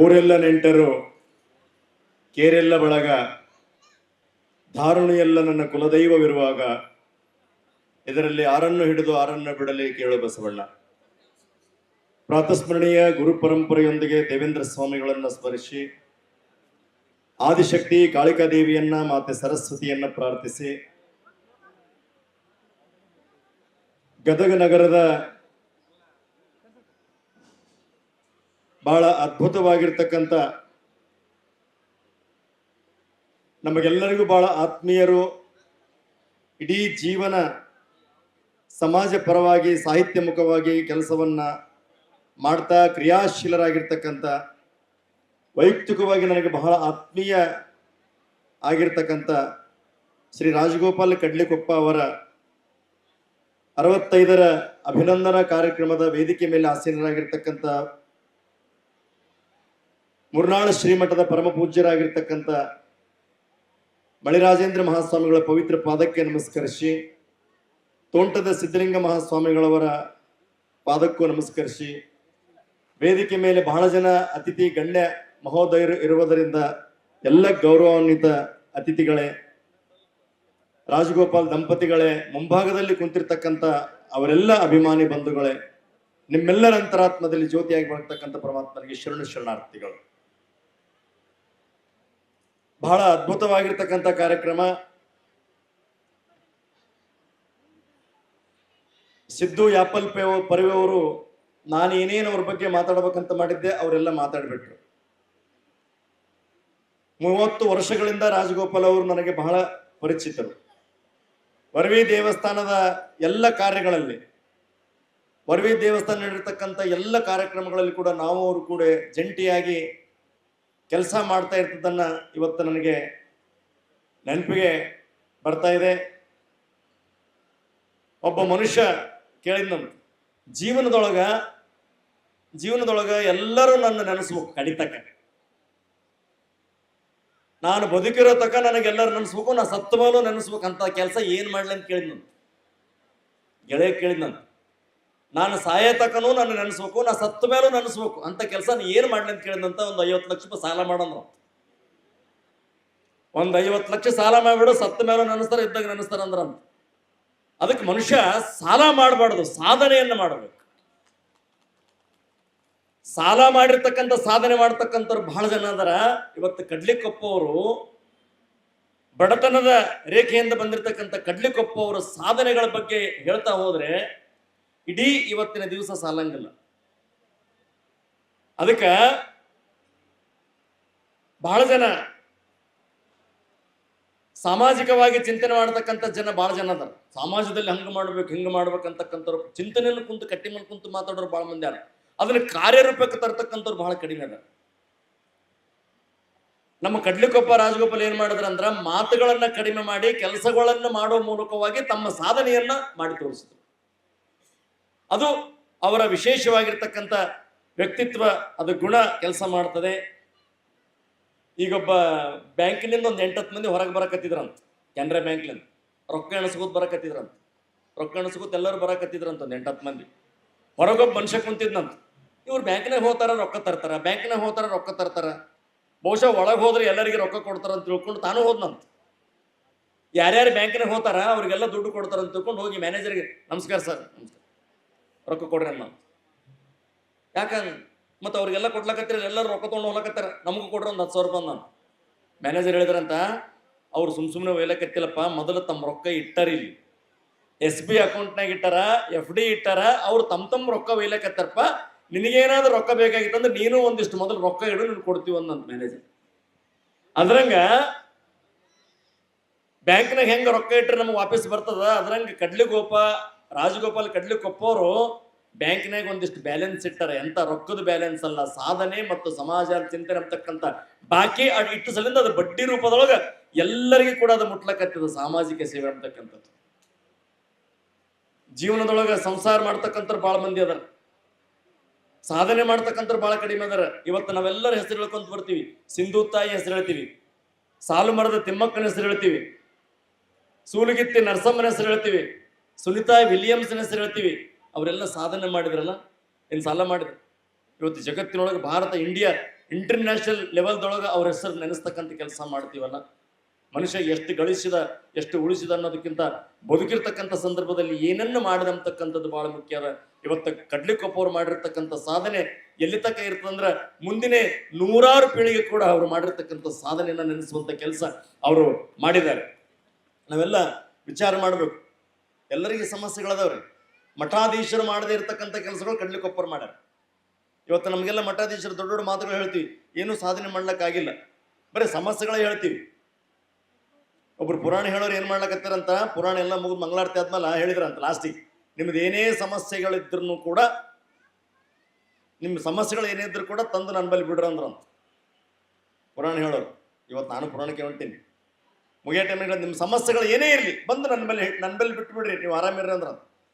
ಊರೆಲ್ಲ ನೆಂಟರು, ಕೇರೆಲ್ಲ ಬಳಗ, ಧಾರುಣಿಯೆಲ್ಲ ನನ್ನ ಕುಲದೈವವಿರುವಾಗ ಇದರಲ್ಲಿ ಆರನ್ನು ಹಿಡಿದು ಆರನ್ನು ಬಿಡಲಿ ಕೇಳು ಬಸವಣ್ಣ. ಪ್ರಾತಸ್ಮರಣೀಯ ಗುರು ಪರಂಪರೆಯೊಂದಿಗೆ ದೇವೇಂದ್ರ ಸ್ವಾಮಿಗಳನ್ನು ಸ್ಮರಿಸಿ, ಆದಿಶಕ್ತಿ ಕಾಳಿಕಾದೇವಿಯನ್ನ ಮಾತೆ ಸರಸ್ವತಿಯನ್ನ ಪ್ರಾರ್ಥಿಸಿ, ಗದಗ ನಗರದ ಬಹಳ ಅದ್ಭುತವಾಗಿರ್ತಕ್ಕಂಥ ನಮಗೆಲ್ಲರಿಗೂ ಬಹಳ ಆತ್ಮೀಯರು, ಇಡೀ ಜೀವನ ಸಮಾಜ ಪರವಾಗಿ, ಸಾಹಿತ್ಯ ಮುಖವಾಗಿ ಕೆಲಸವನ್ನು ಮಾಡ್ತಾ ಕ್ರಿಯಾಶೀಲರಾಗಿರ್ತಕ್ಕಂಥ, ವೈಯಕ್ತಿಕವಾಗಿ ನನಗೆ ಬಹಳ ಆತ್ಮೀಯ ಆಗಿರ್ತಕ್ಕಂಥ ಶ್ರೀ ರಾಜಗೋಪಾಲ್ ಕಡ್ಲಿಕೊಪ್ಪ ಅವರ ಅರವತ್ತೈದರ ಅಭಿನಂದನಾ ಕಾರ್ಯಕ್ರಮದ ವೇದಿಕೆ ಮೇಲೆ ಆಸೀನರಾಗಿರ್ತಕ್ಕಂಥ ಮುರ್ನಾಳ ಶ್ರೀಮಠದ ಪರಮ ಪೂಜ್ಯರಾಗಿರ್ತಕ್ಕಂಥ ಮಳಿರಾಜೇಂದ್ರ ಮಹಾಸ್ವಾಮಿಗಳ ಪವಿತ್ರ ಪಾದಕ್ಕೆ ನಮಸ್ಕರಿಸಿ, ತೋಂಟದ ಸಿದ್ಧಲಿಂಗ ಮಹಾಸ್ವಾಮಿಗಳವರ ಪಾದಕ್ಕೂ ನಮಸ್ಕರಿಸಿ, ವೇದಿಕೆ ಮೇಲೆ ಬಹಳ ಜನ ಅತಿಥಿ, ಗಣ್ಯ, ಮಹೋದಯರು ಇರುವುದರಿಂದ ಎಲ್ಲ ಗೌರವಾನ್ವಿತ ಅತಿಥಿಗಳೇ, ರಾಜಗೋಪಾಲ್ ದಂಪತಿಗಳೇ, ಮುಂಭಾಗದಲ್ಲಿ ಕುಂತಿರ್ತಕ್ಕಂಥ ಅವರೆಲ್ಲ ಅಭಿಮಾನಿ ಬಂಧುಗಳೇ, ನಿಮ್ಮೆಲ್ಲರ ಅಂತರಾತ್ಮದಲ್ಲಿ ಜ್ಯೋತಿಯಾಗಿ ಬರ್ತಕ್ಕಂಥ ಪರಮಾತ್ಮನಿಗೆ ಶರಣ ಶರಣಾರ್ಥಿಗಳು. ಬಹಳ ಅದ್ಭುತವಾಗಿರ್ತಕ್ಕಂಥ ಕಾರ್ಯಕ್ರಮ. ಸಿದ್ದು ಯಾಪಲ್ ಪೇವ ಪರಿವೆಯವರು ನಾನು ಏನೇನು ಅವ್ರ ಬಗ್ಗೆ ಮಾತಾಡ್ಬೇಕಂತ ಮಾಡಿದ್ದೆ ಅವರೆಲ್ಲ ಮಾತಾಡ್ಬಿಟ್ರು. ಮೂವತ್ತು ವರ್ಷಗಳಿಂದ ರಾಜಗೋಪಾಲ್ ಅವರು ನನಗೆ ಬಹಳ ಪರಿಚಿತರು. ವರ್ವಿ ದೇವಸ್ಥಾನದ ಎಲ್ಲ ಕಾರ್ಯಗಳಲ್ಲಿ, ವರ್ವಿ ದೇವಸ್ಥಾನ ನಡೆರ್ತಕ್ಕಂಥ ಎಲ್ಲ ಕಾರ್ಯಕ್ರಮಗಳಲ್ಲಿ ಕೂಡ ನಾವು ಅವರು ಕೂಡ ಜಂಟಿಯಾಗಿ ಕೆಲಸ ಮಾಡ್ತಾ ಇರ್ತದನ್ನು ಇವತ್ತು ನನಗೆ ನೆನಪಿಗೆ ಬರ್ತಾ ಇದೆ. ಒಬ್ಬ ಮನುಷ್ಯ ಕೇಳಿದ್ನಂತ ಜೀವನದೊಳಗ ಜೀವನದೊಳಗ ಎಲ್ಲರೂ ನನ್ನ ನೆನೆಸ್ಬೇಕು ಕಡಿತಕ್ಕ ನಾನು ಬದುಕಿರೋ ತಕ್ಕ ನನಗೆಲ್ಲರೂ ನೆನೆಸ್ಬೇಕು ನಾನು ಸತ್ತ ಮೇಲೂ ನೆನೆಸ್ಬೇಕಂತ ಕೆಲಸ ಏನು ಮಾಡಲಿ ಅಂತ ಕೇಳಿದ್ನಂತ ಗೆಳೆಯ ಕೇಳಿದ್ನಂತ ನಾನು ಸಾಯೋ ತಕನೂ ನನ್ನ ನೆನೆಸ್ಬೇಕು, ನಾ ಸತ್ತ ಮೇಲೂ ನೆನೆಸ್ಬೇಕು ಅಂತ ಕೆಲಸ ನೀ ಏನು ಮಾಡ್ಲಿ ಅಂತ ಕೇಳಿದಂತ ಒಂದು ಐವತ್ತು ಲಕ್ಷ ಸಾಲ ಮಾಡಂದ್ರು. ಒಂದು ಐವತ್ತು ಲಕ್ಷ ಸಾಲ ಮಾಡಿಬಿಡು, ಸತ್ತ ಮೇಲೂ ನೆನೆಸ್ತಾರೆ, ಇದ್ದಾಗ ನೆನೆಸ್ತಾರೆ ಅಂದ್ರೆ ಅಂತ ಅದಕ್ಕೆ ಮನುಷ್ಯ ಸಾಲ ಮಾಡಬಾರ್ದು, ಸಾಧನೆಯನ್ನ ಮಾಡಬೇಕು. ಸಾಲ ಮಾಡಿರ್ತಕ್ಕಂಥ, ಸಾಧನೆ ಮಾಡ್ತಕ್ಕಂಥವ್ರು ಬಹಳ ಜನ ಅದರ. ಇವತ್ತು ಕಡ್ಲಿಕೊಪ್ಪ ಅವರು ಬಡತನದ ರೇಖೆಯಿಂದ ಬಂದಿರತಕ್ಕಂಥ ಕಡ್ಲಿಕೊಪ್ಪ ಅವರ ಸಾಧನೆಗಳ ಬಗ್ಗೆ ಹೇಳ್ತಾ ಹೋದ್ರೆ ಇಡೀ ಇವತ್ತಿನ ದಿವಸ ಸಾಲಂಗಿಲ್ಲ. ಅದಕ್ಕೆ ಬಹಳ ಜನ ಸಾಮಾಜಿಕವಾಗಿ ಚಿಂತನೆ ಮಾಡತಕ್ಕಂಥ ಜನ ಬಹಳ ಜನ ಅದಾರ. ಸಮಾಜದಲ್ಲಿ ಹಂಗ ಮಾಡ್ಬೇಕು, ಹಿಂಗ ಮಾಡ್ಬೇಕಂತಕ್ಕಂಥವ್ರು ಚಿಂತನೆಯನ್ನು ಕುಂತು, ಕಟ್ಟಿ ಮೇಲೆ ಕುಂತು ಮಾತಾಡೋರು ಬಹಳ ಮಂದಿ ಅದ ಅದನ್ನ ಕಾರ್ಯರೂಪಕ್ಕೆ ತರ್ತಕ್ಕಂಥವ್ರು ಬಹಳ ಕಡಿಮೆ ಅದ ನಮ್ಮ ಕಡ್ಲಿಕೊಪ್ಪ, ರಾಜಗೋಪಾಲ್ ಏನ್ ಮಾಡಿದ್ರಂದ್ರ ಮಾತುಗಳನ್ನ ಕಡಿಮೆ ಮಾಡಿ, ಕೆಲಸಗಳನ್ನು ಮಾಡೋ ಮೂಲಕವಾಗಿ ತಮ್ಮ ಸಾಧನೆಯನ್ನ ಮಾಡಿ ತೋರಿಸಿದ್ರು. ಅದು ಅವರ ವಿಶೇಷವಾಗಿರ್ತಕ್ಕಂಥ ವ್ಯಕ್ತಿತ್ವ, ಅದು ಗುಣ ಕೆಲಸ ಮಾಡ್ತದೆ. ಈಗೊಬ್ಬ ಬ್ಯಾಂಕಿನಿಂದ ಒಂದು ಎಂಟತ್ತು ಮಂದಿ ಹೊರಗೆ ಬರಕತ್ತಿದ್ರಂತ, ಕೆನರಾ ಬ್ಯಾಂಕ್ಲಿಂದ. ರೊಕ್ಕ ಎಣಸ್ಕೋತ ಬರಕತ್ತಿದ್ರಂತ. ರೊಕ್ಕ ಎಣಸ್ಕೋತ ಎಲ್ಲರೂ ಬರಕತ್ತಿದ್ರಂತ ಒಂದು ಎಂಟತ್ತು ಮಂದಿ. ಹೊರಗೊಬ್ಬ ಮನುಷ್ಯ ಕುಂತಿದ್ನಂತ. ಇವ್ರು ಬ್ಯಾಂಕ್ನಾಗ ಹೋಗ್ತಾರ, ರೊಕ್ಕ ತರ್ತಾರ. ಬ್ಯಾಂಕ್ನಾಗ ಹೋಗ್ತಾರ, ರೊಕ್ಕ ತರ್ತಾರ. ಬಹುಶಃ ಒಳಗೆ ಹೋದ್ರೆ ಎಲ್ಲರಿಗೆ ರೊಕ್ಕ ಕೊಡ್ತಾರ ಅಂತ ತಿಳ್ಕೊಂಡು ತಾನು ಹೋದ್ನಂತ. ಯಾರ್ಯಾರು ಬ್ಯಾಂಕಿನಾಗ ಹೋಗ್ತಾರ, ಅವ್ರಿಗೆಲ್ಲ ದುಡ್ಡು ಕೊಡ್ತಾರ ಅಂತ ತಿಳ್ಕೊಂಡು ಹೋಗಿ ಮ್ಯಾನೇಜರ್ಗೆ ನಮಸ್ಕಾರ ಸರ್, ನಮಸ್ಕಾರ. ರೊಕ್ಕ ಕೊಡ್ರಿ ಅನ್ನ. ಯಾಕಂಗ ಮತ್ತು ಅವ್ರಿಗೆಲ್ಲ ಕೊಡ್ಲಕತ್ತಿರ, ಎಲ್ಲರೂ ರೊಕ್ಕ ತೊಗೊಂಡು ಹೋಗ್ಲಕತ್ತಾರ, ನಮಗೂ ಕೊಡ್ರಿ ಒಂದು ಹತ್ತು ಸಾವಿರ ರೂಪಾಯಿ ನಾನು ಮ್ಯಾನೇಜರ್ ಹೇಳಿದ್ರಂತ, ಅವ್ರು ಸುಮ್ ಸುಮ್ಮನೆ ಒಯ್ಲಕತ್ತಿಲ್ಲಪ್ಪ ಮೊದಲು ತಮ್ಮ ರೊಕ್ಕ ಇಟ್ಟಾರ ಇಲ್ಲಿ. ಎಸ್ ಬಿ ಅಕೌಂಟ್ನಾಗ ಇಟ್ಟಾರ, ಎಫ್ ಡಿ ಇಟ್ಟಾರ, ಅವ್ರು ತಮ್ಮ ತಮ್ಮ ರೊಕ್ಕ ನಿನಗೆ ನಿನಗೇನಾದ್ರೂ ರೊಕ್ಕ ಬೇಕಾಗಿತ್ತಂದ್ರೆ ನೀನು ಒಂದಿಷ್ಟು ಮೊದಲು ರೊಕ್ಕ ಇಡು, ನೀನು ಕೊಡ್ತೀವಿ ಒಂದಂತ ಮ್ಯಾನೇಜರ್ ಅದ್ರಂಗ ಬ್ಯಾಂಕ್ನಾಗ ಹೆಂಗ ರೊಕ್ಕ ಇಟ್ಟರೆ ನಮ್ಗೆ ವಾಪಸ್ ಬರ್ತದ? ಅದ್ರಂಗ ಕಡ್ಲಿಗೋಪ ರಾಜಗೋಪಾಲ್ ಕಡ್ಲಿಕೊಪ್ಪ ಅವರು ಬ್ಯಾಂಕ್ನಾಗ ಒಂದಿಷ್ಟು ಬ್ಯಾಲೆನ್ಸ್ ಇಟ್ಟಾರೆ. ಎಂತ ರೊಕ್ಕದ ಬ್ಯಾಲೆನ್ಸ್ ಅಲ್ಲ. ಸಾಧನೆ ಮತ್ತು ಸಮಾಜ ಚಿಂತನೆ ಅಂತಕ್ಕಂಥ ಬಾಕಿ ಇಟ್ಟು ಸಲಿಂದ ಅದು ಬಡ್ಡಿ ರೂಪದೊಳಗೆ ಎಲ್ಲರಿಗೂ ಕೂಡ ಅದು ಮುಟ್ಲಕತ್ತದ ಸಾಮಾಜಿಕ ಸೇವೆ ಅಂತಕ್ಕಂಥದ್ದು. ಜೀವನದೊಳಗೆ ಸಂಸಾರ ಮಾಡ್ತಕ್ಕಂಥ ಭಾಳ ಮಂದಿ ಅದಾರ. ಸಾಧನೆ ಮಾಡ್ತಕ್ಕಂಥ ಭಾಳ ಕಡಿಮೆ ಅದಾರ. ಇವತ್ತು ನಾವೆಲ್ಲರ ಹೆಸರು ಹೇಳ್ಕೊಂತ ಬರ್ತೀವಿ. ಸಿಂಧು ತಾಯಿ ಹೆಸರು ಹೇಳ್ತೀವಿ. ಸಾಲು ಮರದ ತಿಮ್ಮಕ್ಕನ ಹೆಸರು ಹೇಳ್ತೀವಿ. ಸೂಲಗಿತ್ತಿ ನರಸಮ್ಮನ ಹೆಸರು ಹೇಳ್ತೀವಿ. ಸುನಿತಾ ವಿಲಿಯಮ್ಸ್ ಹೆಸರು ಹೇಳ್ತೀವಿ. ಅವರೆಲ್ಲ ಸಾಧನೆ ಮಾಡಿದ್ರಲ್ಲ? ಏನು ಸಾಲ ಮಾಡಿದ್ರು? ಇವತ್ತು ಜಗತ್ತಿನೊಳಗೆ ಭಾರತ, ಇಂಡಿಯಾ ಇಂಟರ್ನ್ಯಾಷನಲ್ ಲೆವೆಲ್ದೊಳಗೆ ಅವ್ರ ಹೆಸರು ನೆನೆಸ್ತಕ್ಕಂಥ ಕೆಲಸ ಮಾಡ್ತೀವಲ್ಲ? ಮನುಷ್ಯ ಎಷ್ಟು ಗಳಿಸಿದ, ಎಷ್ಟು ಉಳಿಸಿದ ಅನ್ನೋದಕ್ಕಿಂತ ಬದುಕಿರ್ತಕ್ಕಂಥ ಸಂದರ್ಭದಲ್ಲಿ ಏನನ್ನು ಮಾಡಿದೆ ಅಂತಕ್ಕಂಥದ್ದು ಬಹಳ ಮುಖ್ಯ ಅದ ಇವತ್ತು ಕಡ್ಲಿಕೊಪ್ಪ ಅವ್ರು ಮಾಡಿರ್ತಕ್ಕಂಥ ಸಾಧನೆ ಎಲ್ಲಿ ತಕ್ಕ ಇರ್ತದಂದ್ರೆ ಮುಂದಿನ ನೂರಾರು ಪೀಳಿಗೆ ಕೂಡ ಅವರು ಮಾಡಿರ್ತಕ್ಕಂಥ ಸಾಧನೆಯನ್ನ ನೆನೆಸುವಂತ ಕೆಲಸ ಅವರು ಮಾಡಿದ್ದಾರೆ. ನಾವೆಲ್ಲ ವಿಚಾರ ಮಾಡಬೇಕು. ಎಲ್ಲರಿಗೆ ಸಮಸ್ಯೆಗಳದವ್ರಿ ಮಠಾಧೀಶರು ಮಾಡದೇ ಇರತಕ್ಕಂಥ ಕೆಲಸಗಳು ಕಡ್ಲಿಕೊಪ್ಪರ್ ಮಾಡ್ಯಾರ. ಇವತ್ತು ನಮಗೆಲ್ಲ ಮಠಾಧೀಶರು ದೊಡ್ಡ ದೊಡ್ಡ ಮಾತುಗಳು ಹೇಳ್ತೀವಿ, ಏನೂ ಸಾಧನೆ ಮಾಡ್ಲಿಕ್ಕಾಗಿಲ್ಲ. ಬರೀ ಸಮಸ್ಯೆಗಳೇ ಹೇಳ್ತೀವಿ. ಒಬ್ರು ಪುರಾಣ ಹೇಳೋರು ಏನು ಮಾಡ್ಲಕತ್ತಾರಂತ ಪುರಾಣ ಎಲ್ಲ ಮುಗಿದು ಮಂಗಳಾರತಿ ಆದ್ಮೇಲೆ ಹೇಳಿದ್ರಂತ ಲಾಸ್ಟಿಗೆ ನಿಮ್ದು ಏನೇ ಸಮಸ್ಯೆಗಳಿದ್ರು ಕೂಡ ನಿಮ್ಮ ಸಮಸ್ಯೆಗಳು ಏನೇ ಇದ್ರು ಕೂಡ ತಂದು ನನ್ನ ಬಳಿ ಬಿಡ್ರಂದ್ರಂತ ಪುರಾಣ ಹೇಳೋರು, ಇವತ್ತು ನಾನು ಪುರಾಣಕ್ಕೆ ಹೊಂಟೀನಿ. ಮುಗಿಯೋ ಟೈಮಿಗೆ ನಿಮ್ಮ ಸಮಸ್ಯೆಗಳು ಏನೇ ಇರಲಿ, ಬಂದು ನನ್ನ ಮೇಲೆ ನನ್ನ ಮೇಲೆ ಬಿಟ್ಟು ಬಿಡ್ರಿ ನೀವು ಆರಾಮಿರ್ರಿ ಅಂದ್ರೆ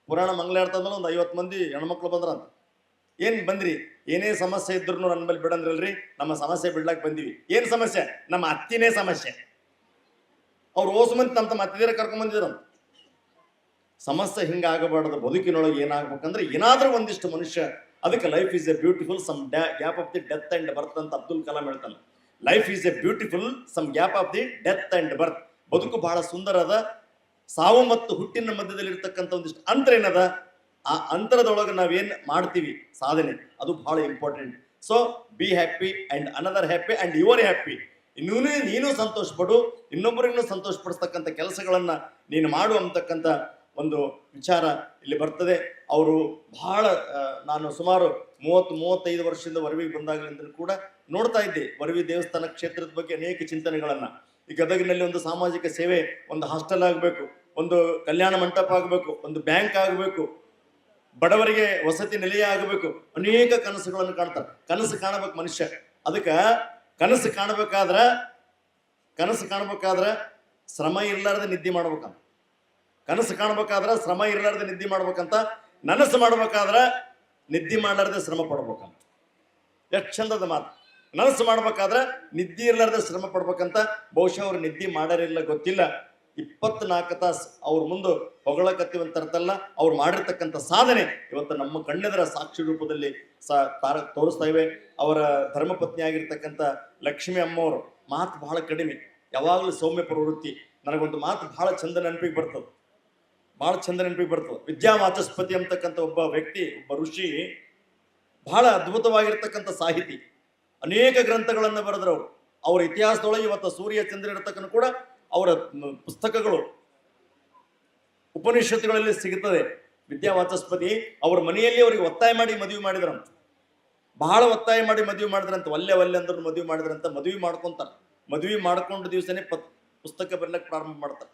ಪುರಾಣ ಮಂಗಳ ಆದ್ಮೇಲೆ ಒಂದು ಐವತ್ತು ಮಂದಿ ಹೆಣ್ಮಕ್ಳು ಬಂದ್ರಂತ. ಏನು ಬಂದ್ರಿ? ಏನೇ ಸಮಸ್ಯೆ ಇದ್ರು ನನ್ನ ಮೇಲೆ ಬಿಡಂದ್ರಲ್ರಿ ನಮ್ಮ ಸಮಸ್ಯೆ ಬಿಡ್ಲಾಕ್ ಬಂದಿವಿ. ಏನು ಸಮಸ್ಯೆ? ನಮ್ಮ ಅತ್ತಿನೇ ಸಮಸ್ಯೆ. ಅವ್ರು ಓಸ್ ಮಂದಿ ನಮ್ಮ ತಮ್ಮ ಅತ್ತಿದೇರ ಕರ್ಕೊಂಬಂದಿದ್ರಂತ ಸಮಸ್ಯೆ ಹಿಂಗಾಗಬಾರ್ದು ಬದುಕಿನೊಳಗೆ ಏನಾಗಬೇಕಂದ್ರೆ ಏನಾದರೂ ಒಂದಿಷ್ಟು ಮನುಷ್ಯ, ಅದಕ್ಕೆ life is a beautiful some gap of the death and birth ಅಂತ ಅಬ್ದುಲ್ ಕಲಾಂ ಹೇಳ್ತಾನೆ. Life is a beautiful some gap of the death and birth ಬದುಕು ಬಹಳ ಸುಂದರ ಅದ ಸಾವು ಮತ್ತು ಹುಟ್ಟಿನ ಮಧ್ಯದಲ್ಲಿ ಇರ್ತಕ್ಕಂಥ ಒಂದಿಷ್ಟು ಅಂತರ ಏನದ? ಆ ಅಂತರದೊಳಗೆ ನಾವೇನ್ ಮಾಡ್ತೀವಿ? ಸಾಧನೆ. ಅದು ಬಹಳ important so be happy and another happy and your happy ಇನ್ನೂ ನೀನು ಸಂತೋಷ ಪಡು ಇನ್ನೊಬ್ಬರಿಗೂ ಸಂತೋಷ ಪಡಿಸ್ತಕ್ಕಂಥ ಕೆಲಸಗಳನ್ನ ನೀನು ಮಾಡು ಅಂತಕ್ಕಂಥ ಒಂದು ವಿಚಾರ ಇಲ್ಲಿ ಬರ್ತದೆ. ಅವರು ಬಹಳ ನಾನು ಸುಮಾರು ಮೂವತ್ತು, ಮೂವತ್ತೈದು ವರ್ಷದಿಂದ ವರವಿಗೆ ಬಂದಾಗಲಿಂದ ಕೂಡ ನೋಡ್ತಾ ಇದ್ದೆ. ವರವಿ ದೇವಸ್ಥಾನ ಕ್ಷೇತ್ರದ ಬಗ್ಗೆ ಅನೇಕ ಚಿಂತನೆಗಳನ್ನು. ಈ ಗದಗಿನಲ್ಲಿ ಒಂದು ಸಾಮಾಜಿಕ ಸೇವೆ, ಒಂದು ಹಾಸ್ಟೆಲ್ ಆಗಬೇಕು, ಒಂದು ಕಲ್ಯಾಣ ಮಂಟಪ ಆಗಬೇಕು, ಒಂದು ಬ್ಯಾಂಕ್ ಆಗಬೇಕು, ಬಡವರಿಗೆ ವಸತಿ ನಿಲಯ ಆಗಬೇಕು, ಅನೇಕ ಕನಸುಗಳನ್ನು ಕಾಣ್ತಾರೆ. ಕನಸು ಕಾಣಬೇಕು ಮನುಷ್ಯ. ಅದಕ್ಕೆ ಕನಸು ಕಾಣಬೇಕಾದ್ರೆ ಕನಸು ಕಾಣಬೇಕಾದ್ರೆ ಶ್ರಮ ಇರಲಾರ್ದೆ ನಿದ್ದೆ ಮಾಡ್ಬೇಕಂತ. ಕನಸು ಕಾಣಬೇಕಾದ್ರೆ ಶ್ರಮ ಇರಲಾರ್ದೆ ನಿದ್ದೆ ಮಾಡ್ಬೇಕಂತ. ನನಸು ಮಾಡ್ಬೇಕಾದ್ರೆ ನಿದ್ದೆ ಮಾಡಲಾರ್ದೆ ಶ್ರಮ ಪಡ್ಬೇಕಂತ. ಎಷ್ಟು ಚಂದದ ಮಾತು. ನನಸು ಮಾಡ್ಬೇಕಾದ್ರೆ ನಿದ್ದೆ ಇರ್ಲಾರ್ದೆ ಶ್ರಮ ಪಡ್ಬೇಕಂತ ಬಹುಶಃ ಅವ್ರು ನಿದ್ದೆ ಮಾಡಾರಿಲ್ಲ, ಗೊತ್ತಿಲ್ಲ. ಇಪ್ಪತ್ನಾಲ್ಕು ತಾಸು ಅವ್ರ ಮುಂದೆ ಹೊಗಳಕತ್ತಿವಂತರ್ತಲ್ಲ ಅವ್ರು ಮಾಡಿರ್ತಕ್ಕಂಥ ಸಾಧನೆ ಇವತ್ತು ನಮ್ಮ ಕಣ್ಣೆದರ ಸಾಕ್ಷಿ ರೂಪದಲ್ಲಿ ಸಾ ತಾರ ತೋರಿಸ್ತಾ ಇವೆ. ಅವರ ಧರ್ಮಪತ್ನಿ ಆಗಿರ್ತಕ್ಕಂಥ ಲಕ್ಷ್ಮಿ ಅಮ್ಮವರು, ಮಾತು ಬಹಳ ಕಡಿಮೆ. ಯಾವಾಗಲೂ ಸೌಮ್ಯ ಪ್ರವೃತ್ತಿ. ನನಗೊಂದು ಮಾತು ಬಹಳ ಚಂದ ನೆನಪಿಗೆ ಬರ್ತದೆ. ಬಹಳ ಚಂದ ನೆನಪಿಗೆ ಬರ್ತದೆ. ವಿದ್ಯಾವಾಚಸ್ಪತಿ ಅಂತಕ್ಕಂಥ ಒಬ್ಬ ವ್ಯಕ್ತಿ, ಒಬ್ಬ ಋಷಿ ಬಹಳ ಅದ್ಭುತವಾಗಿರ್ತಕ್ಕಂಥ ಸಾಹಿತಿ. ಅನೇಕ ಗ್ರಂಥಗಳನ್ನು ಬರೆದ್ರು ಅವರು. ಅವರ ಇತಿಹಾಸದೊಳಗೆ ಇವತ್ತು ಸೂರ್ಯ, ಚಂದ್ರ ಇರತಕ್ಕಂಥ ಕೂಡ ಅವರ ಪುಸ್ತಕಗಳು ಉಪನಿಷತ್ತುಗಳಲ್ಲಿ ಸಿಗುತ್ತದೆ ವಿದ್ಯಾವಾಚಸ್ಪತಿ ಅವ್ರ ಮನೆಯಲ್ಲಿ ಅವರಿಗೆ ಒತ್ತಾಯ ಮಾಡಿ ಮದುವೆ ಮಾಡಿದ್ರಂತ. ಬಹಳ ಒತ್ತಾಯ ಮಾಡಿ ಮದುವೆ ಮಾಡಿದ್ರಂತ. ಒಲ್ಲೆ ಒಲ್ಲೆ ಅಂದ್ರೆ ಮದುವೆ ಮಾಡಿದ್ರಂತ. ಮದುವೆ ಮಾಡ್ಕೊಂತಾರ. ಮದುವೆ ಮಾಡ್ಕೊಂಡ ದಿವಸನೇ ಪತ್, ಪುಸ್ತಕ ಬರೀಲಕ್ಕೆ ಪ್ರಾರಂಭ ಮಾಡ್ತಾರೆ.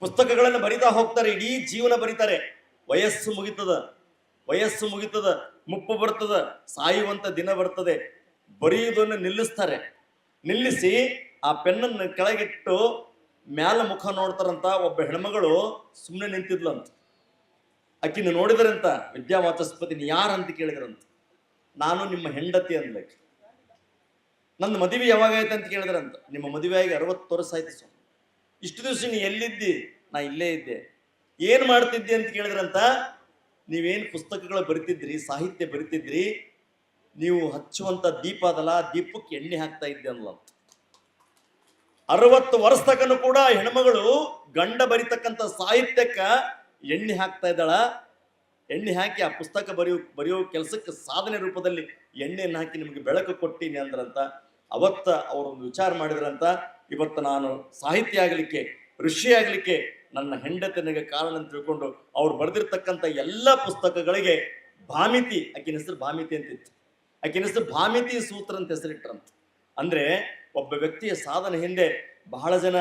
ಪುಸ್ತಕಗಳನ್ನು ಬರಿತಾ ಹೋಗ್ತಾರೆ. ಇಡೀ ಜೀವನ ಬರೀತಾರೆ. ವಯಸ್ಸು ಮುಗಿತದ. ವಯಸ್ಸು ಮುಗಿತದ. ಮುಪ್ಪು ಬರ್ತದ. ಸಾಯುವಂತ ದಿನ ಬರ್ತದೆ. ಬರೆಯುವುದನ್ನು ನಿಲ್ಲಿಸ್ತಾರೆ. ನಿಲ್ಲಿಸಿ ಆ ಪೆನ್ನನ್ನು ಕೆಳಗಿಟ್ಟು ಮ್ಯಾಲ ಮುಖ ನೋಡ್ತಾರಂತ ಒಬ್ಬ ಹೆಣ್ಮಗಳು ಸುಮ್ಮನೆ ನಿಂತಿದ್ಲಂತ. ಆಕಿನ ನೋಡಿದ್ರಂತ ನೀ ಯಾರಂತ ಕೇಳಿದ್ರಂತ. ನಾನು ನಿಮ್ಮ ಹೆಂಡತಿ ಅಂದ್ಲಕ್ಕೆ ನನ್ನ ಮದುವೆ ಯಾವಾಗ ಆಯ್ತು ಅಂತ ಕೇಳಿದ್ರಂತ. ನಿಮ್ಮ ಮದುವೆ ಆಗಿ ಅರವತ್ತು ವರ್ಷ ಆಯ್ತು ಸ್ವಾಮಿ. ಇಷ್ಟು ದಿವಸ ನೀ ಎಲ್ಲಿದ್ದಿ? ನಾ ಇಲ್ಲೇ ಇದ್ದೆ. ಏನು ಮಾಡ್ತಿದ್ದೆ ಅಂತ ಕೇಳಿದ್ರಂತ, ನೀವೇನು ಪುಸ್ತಕಗಳು ಬರಿತಿದ್ರಿ, ಸಾಹಿತ್ಯ ಬರಿತಿದ್ರಿ ನೀವು ಹಚ್ಚುವಂತ ದೀಪ ಅದಲ್ಲ ದೀಪಕ್ಕೆ ಎಣ್ಣೆ ಹಾಕ್ತಾ ಇದ್ದಲ್ಲ ಅಂತ ಅರವತ್ತು ವರ್ಷ ತಕನು ಕೂಡ ಹೆಣ್ಮಗಳು ಗಂಡ ಬರಿತಕ್ಕಂಥ ಸಾಹಿತ್ಯಕ್ಕ ಎಣ್ಣೆ ಹಾಕ್ತಾ ಇದ್ದಾಳ. ಎಣ್ಣೆ ಹಾಕಿ ಆ ಪುಸ್ತಕ ಬರೆಯೋ ಬರೆಯೋ ಕೆಲಸಕ್ಕೆ ಸಾಧನೆ ರೂಪದಲ್ಲಿ ಎಣ್ಣೆಯನ್ನು ಹಾಕಿ ನಿಮಗೆ ಬೆಳಕು ಕೊಟ್ಟೀನಿ ಅಂದ್ರಂತ. ಅವತ್ತ ಅವರೊಂದು ವಿಚಾರ ಮಾಡಿದ್ರಂತ. ಇವತ್ತು ನಾನು ಸಾಹಿತ್ಯ ಆಗಲಿಕ್ಕೆ, ಋಷಿ ಆಗಲಿಕ್ಕೆ ನನ್ನ ಹೆಂಡತನಿಗೆ ಕಾರಣ ಅಂತ ತಿಳ್ಕೊಂಡು ಅವ್ರು ಬರೆದಿರ್ತಕ್ಕಂಥ ಎಲ್ಲ ಪುಸ್ತಕಗಳಿಗೆ ಭಾಮಿತಿ, ಆಕಿನ ಹೆಸರು ಭಾಮಿತಿ ಅಂತಿತ್ತು ಆಕಿನ ಹೆಸರು ಭಾಮಿತಿ ಸೂತ್ರ ಅಂತ ಹೆಸರಿಟ್ರಂತ. ಅಂದ್ರೆ ಒಬ್ಬ ವ್ಯಕ್ತಿಯ ಸಾಧನೆ ಹಿಂದೆ ಬಹಳ ಜನ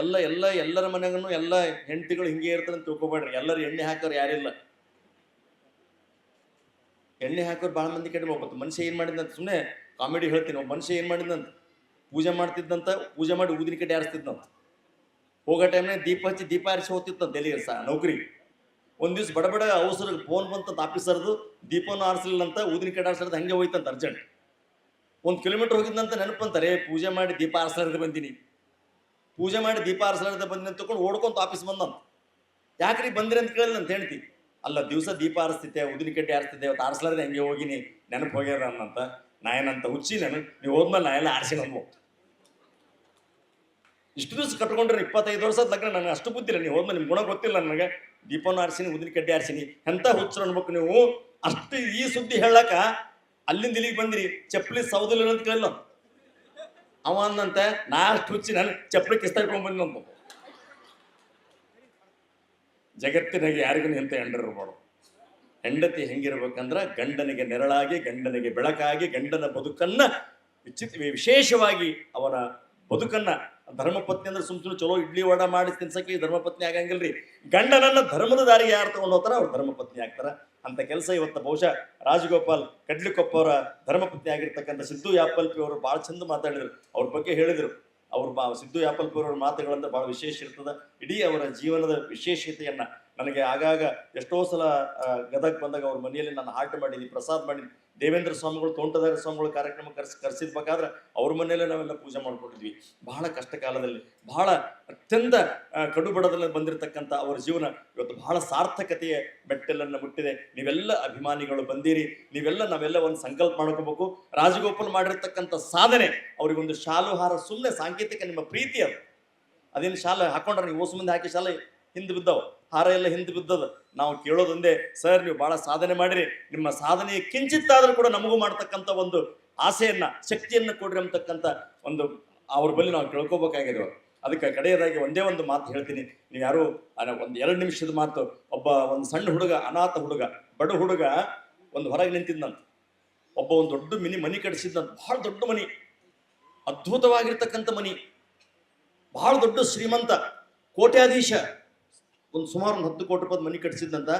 ಎಲ್ಲ ಎಲ್ಲ, ಎಲ್ಲರ ಮನೆಗೂ ಎಲ್ಲ ಹೆಂಡತಿಗಳು ಹಿಂಗೆ ಇರ್ತಾರೆ ಅಂತ ತಿಳ್ಕೊಬೇಡ್ರಿ. ಎಲ್ಲರೂ ಎಣ್ಣೆ ಹಾಕೋರು ಯಾರಿಲ್ಲ. ಎಣ್ಣೆ ಹಾಕೋರು ಭಾಳ ಮಂದಿ ಕಡಿಮೆ. ಒಬ್ಬ ಮನುಷ್ಯ ಏನು ಮಾಡಿದಂತ ಸುಮ್ಮನೆ ಕಾಮಿಡಿ ಹೇಳ್ತೀನಿ. ಒಬ್ಬ ಮನುಷ್ಯ ಏನು ಮಾಡಿದಂತ ಪೂಜೆ ಮಾಡ್ತಿದ್ದಂತ ಪೂಜೆ ಮಾಡಿ ಊದಿನ ಕಡೆ ಆರಿಸ್ತಿದ್ದಂತ ಹೋಗೋ ಟೈಮ್ನಾಗ ದೀಪ ಹಚ್ಚಿ ದೀಪ ಆರಿಸಿ ಹೋಗ್ತಿತ್ತಂತ ಎಲ್ಲಿಗೆ ಸಹ ನೌಕರಿ ಒಂದ್ ದಿವ್ಸ ಬಡಬಡ ಬಡ ಅವಸರ ಫೋನ್ ಬಂತಂತ ಆಫೀಸರ್ದು ದೀಪವನ್ನು ಆರಿಸಲಿಲ್ಲ ಅಂತ ಊದಿನ ಕಡೆ ಆರಿಸೋದು ಹಂಗೆ ಹೋಯ್ತಂತ ಅರ್ಜೆಂಟ್ ಒಂದು ಕಿಲೋಮೀಟರ್ ಹೋಗಿದ್ದಂತ ನೆನಪಂತಾರೆ, ಪೂಜೆ ಮಾಡಿ ದೀಪ ಆರಿಸಲಾರ್ದೆ ಬಂದೀನಿ. ಪೂಜೆ ಮಾಡಿ ದೀಪ ಆರಿಸಲಾರ್ದೆ ಬಂದಿನಿ ತಗೊಂಡು ಓಡ್ಕೊಂತ ಆಫೀಸ್ ಬಂದಂತ ಯಾಕ್ರಿ ಬಂದ್ರಿ ಅಂತ ಕೇಳಿಲ್ಲ ಅಂತ ಹೇಳ್ತಿ ಅಲ್ಲ, ದಿವಸ ದೀಪ ಆರಿಸ್ತಿದ್ದೆ ಉದಿನ ಕಡ್ಡಿ ಆರಿಸ್ತಿದ್ದೆ ಅವತ್ತು ಆರಿಸಲಾರ್ದೆ ಹಂಗೆ ಹೋಗಿನಿ. ನೆನಪು ಹೋಗ್ಯಾರ ಅನ್ನಂತ. ನಾ ಏನಂತ ಹುಚ್ಚಿ ನಾನು, ನೀವು ಹೋದ್ಮೇಲೆ ನಾ ಎಲ್ಲ ಆರಿಸಿ ನಂಬು ಇಷ್ಟು ದಿವಸ ಕಟ್ಕೊಂಡ್ರೆ ಇಪ್ಪತ್ತೈದು ವರ್ಷದ ಲಗ್ನ. ನನಗೆ ಅಷ್ಟು ಬುದ್ಧಿಲ್ಲ ನೀವು ಹೋದ್ಮೇಲೆ ನಿಮ್ಮ ಗುಣ ಗೊತ್ತಿಲ್ಲ ನನಗೆ. ದೀಪನ ಆರಿಸಿನಿ ಉದಿನ ಕಡ್ಡಿ ಆರಿಸಿನಿ ಎಂತ ಹುಚ್ಚರು ಅನ್ಬೇಕು ನೀವು? ಅಷ್ಟು ಈ ಸುದ್ದಿ ಹೇಳಕ ಅಲ್ಲಿಂದ ಇಲ್ಲಿಗೆ ಬಂದಿರಿ. ಚಪ್ಪಲಿ ಸೌದಿಲ್ಲ ಅಂತ ಕೇಳಿಲ್ಲ. ಅವ ಅಂದಂತೆ, ನಾ ಅಷ್ಟು ಹುಚ್ಚಿ ನಾನು ಚಪ್ಪಲಿ ಕಿಸ್ತಾ ಇಟ್ಕೊಂಡ್ ಬಂದಿ ಜಗತ್ತಿನಾಗೆ ಯಾರಿಗೂ ಎಂತ ಹೆಂಡರಿರ್ಬಾರ್ದು ಹೆಂಡತಿ ಹೆಂಗಿರ್ಬೇಕಂದ್ರೆ ಗಂಡನಿಗೆ ನೆರಳಾಗಿ, ಗಂಡನಿಗೆ ಬೆಳಕಾಗಿ, ಗಂಡನ ಬದುಕನ್ನ ವಿಚಿತ್ರ, ವಿಶೇಷವಾಗಿ ಅವರ ಬದುಕನ್ನ ಧರ್ಮಪತ್ನಿ ಅಂದ್ರೆ ಸುಮ್ ಸುಮ್ಮನೆ ಚಲೋ ಇಡ್ಲಿ ವಡ ಮಾಡಿ ತಿನ್ಸಕ್ಕೆ ಧರ್ಮಪತ್ನಿ ಆಗಂಗಿಲ್ರಿ. ಗಂಡನನ್ನ ಧರ್ಮದ ದಾರಿ ಯಾರು ತಗೊಂಡು ಹೋಗ್ತಾರ ಅವ್ರು ಧರ್ಮಪತ್ನಿ ಆಗ್ತಾರ. ಅಂತ ಕೆಲಸ ಇವತ್ತು ಬಹುಶಃ ರಾಜಗೋಪಾಲ್ ಕಡ್ಲಿಕೊಪ್ಪ ಅವರ ಧರ್ಮಪತ್ನಿ ಆಗಿರ್ತಕ್ಕಂಥ ಸಿದ್ದು ಯಾಪಲ್ಪಿ ಅವರು ಬಹಳ ಚಂದ ಮಾತಾಡಿದ್ರು. ಅವ್ರ ಬಗ್ಗೆ ಹೇಳಿದ್ರು. ಅವ್ರ ಸಿದ್ದು ಯಾಪಲ್ಪಿ ಅವರ ಮಾತುಗಳಂದ್ರೆ ಬಹಳ ವಿಶೇಷ ಇರ್ತದ. ಇಡೀ ಅವರ ಜೀವನದ ವಿಶೇಷತೆಯನ್ನ ನನಗೆ ಆಗಾಗ ಎಷ್ಟೋ ಸಲ ಗದಗ ಬಂದಾಗ ಅವ್ರ ಮನೆಯಲ್ಲಿ ನಾನು ಹಾಟ್ ಮಾಡಿದ್ದೀನಿ ಪ್ರಸಾದ್ ಮಾಡಿದ್ವಿ ದೇವೇಂದ್ರ ಸ್ವಾಮಿಗಳು, ತೋಂಟದಾರ ಸ್ವಾಮಿಗಳು ಕಾರ್ಯಕ್ರಮ ಕರ್ಸ್, ಕರೆಸಿದ್ಬೇಕಾದ್ರೆ ಅವ್ರ ಮನೆಯಲ್ಲೇ ನಾವೆಲ್ಲ ಪೂಜೆ ಮಾಡ್ಕೊಟ್ಟಿದ್ವಿ. ಬಹಳ ಕಷ್ಟ ಕಾಲದಲ್ಲಿ, ಬಹಳ ಅತ್ಯಂತ ಕಡುಬಡದಲ್ಲಿ ಬಂದಿರತಕ್ಕಂಥ ಅವರ ಜೀವನ ಇವತ್ತು ಬಹಳ ಸಾರ್ಥಕತೆಯ ಮೆಟ್ಟಲನ್ನು ಮುಟ್ಟಿದೆ. ನೀವೆಲ್ಲ ಅಭಿಮಾನಿಗಳು ಬಂದಿರಿ, ನೀವೆಲ್ಲ ನಾವೆಲ್ಲ ಒಂದು ಸಂಕಲ್ಪ ಮಾಡ್ಕೋಬೇಕು. ರಾಜಗೋಪಾಲ್ ಮಾಡಿರ್ತಕ್ಕಂಥ ಸಾಧನೆ, ಅವರಿಗೊಂದು ಶಾಲು ಹಾರ ಸುಮ್ಮನೆ ಸಾಂಕೇತಿಕ ನಿಮ್ಮ ಪ್ರೀತಿ ಅದು. ಅದೇನು ಶಾಲೆ ಹಾಕೊಂಡ್ರೆ ನೀವು ಓಸು ಮುಂದೆ ಹಾಕಿ ಶಾಲೆ ಹಿಂದೆ ಬಿದ್ದವು. ಹಾರ ಎಲ್ಲ ಹಿಂದೆ ಬಿದ್ದದ. ನಾವು ಕೇಳೋದೊಂದೇ, ಸರ್, ನೀವು ಬಹಳ ಸಾಧನೆ ಮಾಡಿರಿ. ನಿಮ್ಮ ಸಾಧನೆ ಕಿಂಚಿತ್ತಾದರೂ ಕೂಡ ನಮಗೂ ಮಾಡ್ತಕ್ಕಂಥ ಒಂದು ಆಸೆಯನ್ನ, ಶಕ್ತಿಯನ್ನ ಕೊಡ್ರಿ ಅಂತಕ್ಕಂಥ ಒಂದು ಅವ್ರ ಬಳಿ ನಾವು ಕೇಳ್ಕೋಬೇಕಾಗಿದೆ ಅದಕ್ಕೆ ಕಡೆಯದಾಗಿ ಒಂದೇ ಒಂದು ಮಾತು ಹೇಳ್ತೀನಿ. ನೀವು ಯಾರು ಒಂದು ಎರಡು ನಿಮಿಷದ ಮಾತು. ಒಬ್ಬ ಒಂದು ಸಣ್ಣ ಹುಡುಗ, ಅನಾಥ ಹುಡುಗ, ಬಡ ಹುಡುಗ ಒಂದು ಹೊರಗೆ ನಿಂತಿದ್ದಂತ ಒಬ್ಬ ಒಂದು ದೊಡ್ಡ ಮಿನಿ ಮನಿ ಕಟ್ಟಿಸಿದ್ದಂತ ಬಹಳ ದೊಡ್ಡ ಮನಿ. ಅದ್ಭುತವಾಗಿರ್ತಕ್ಕಂಥ ಮನಿ. ಬಹಳ ದೊಡ್ಡ ಶ್ರೀಮಂತ ಕೋಟ್ಯಾಧೀಶ. ಒಂದು ಸುಮಾರು ಒಂದು ಹತ್ತು ಕೋಟಿ ರೂಪಾಯಿ ಮನಿ ಕಟ್ಟಿಸಿದ್ದಂತ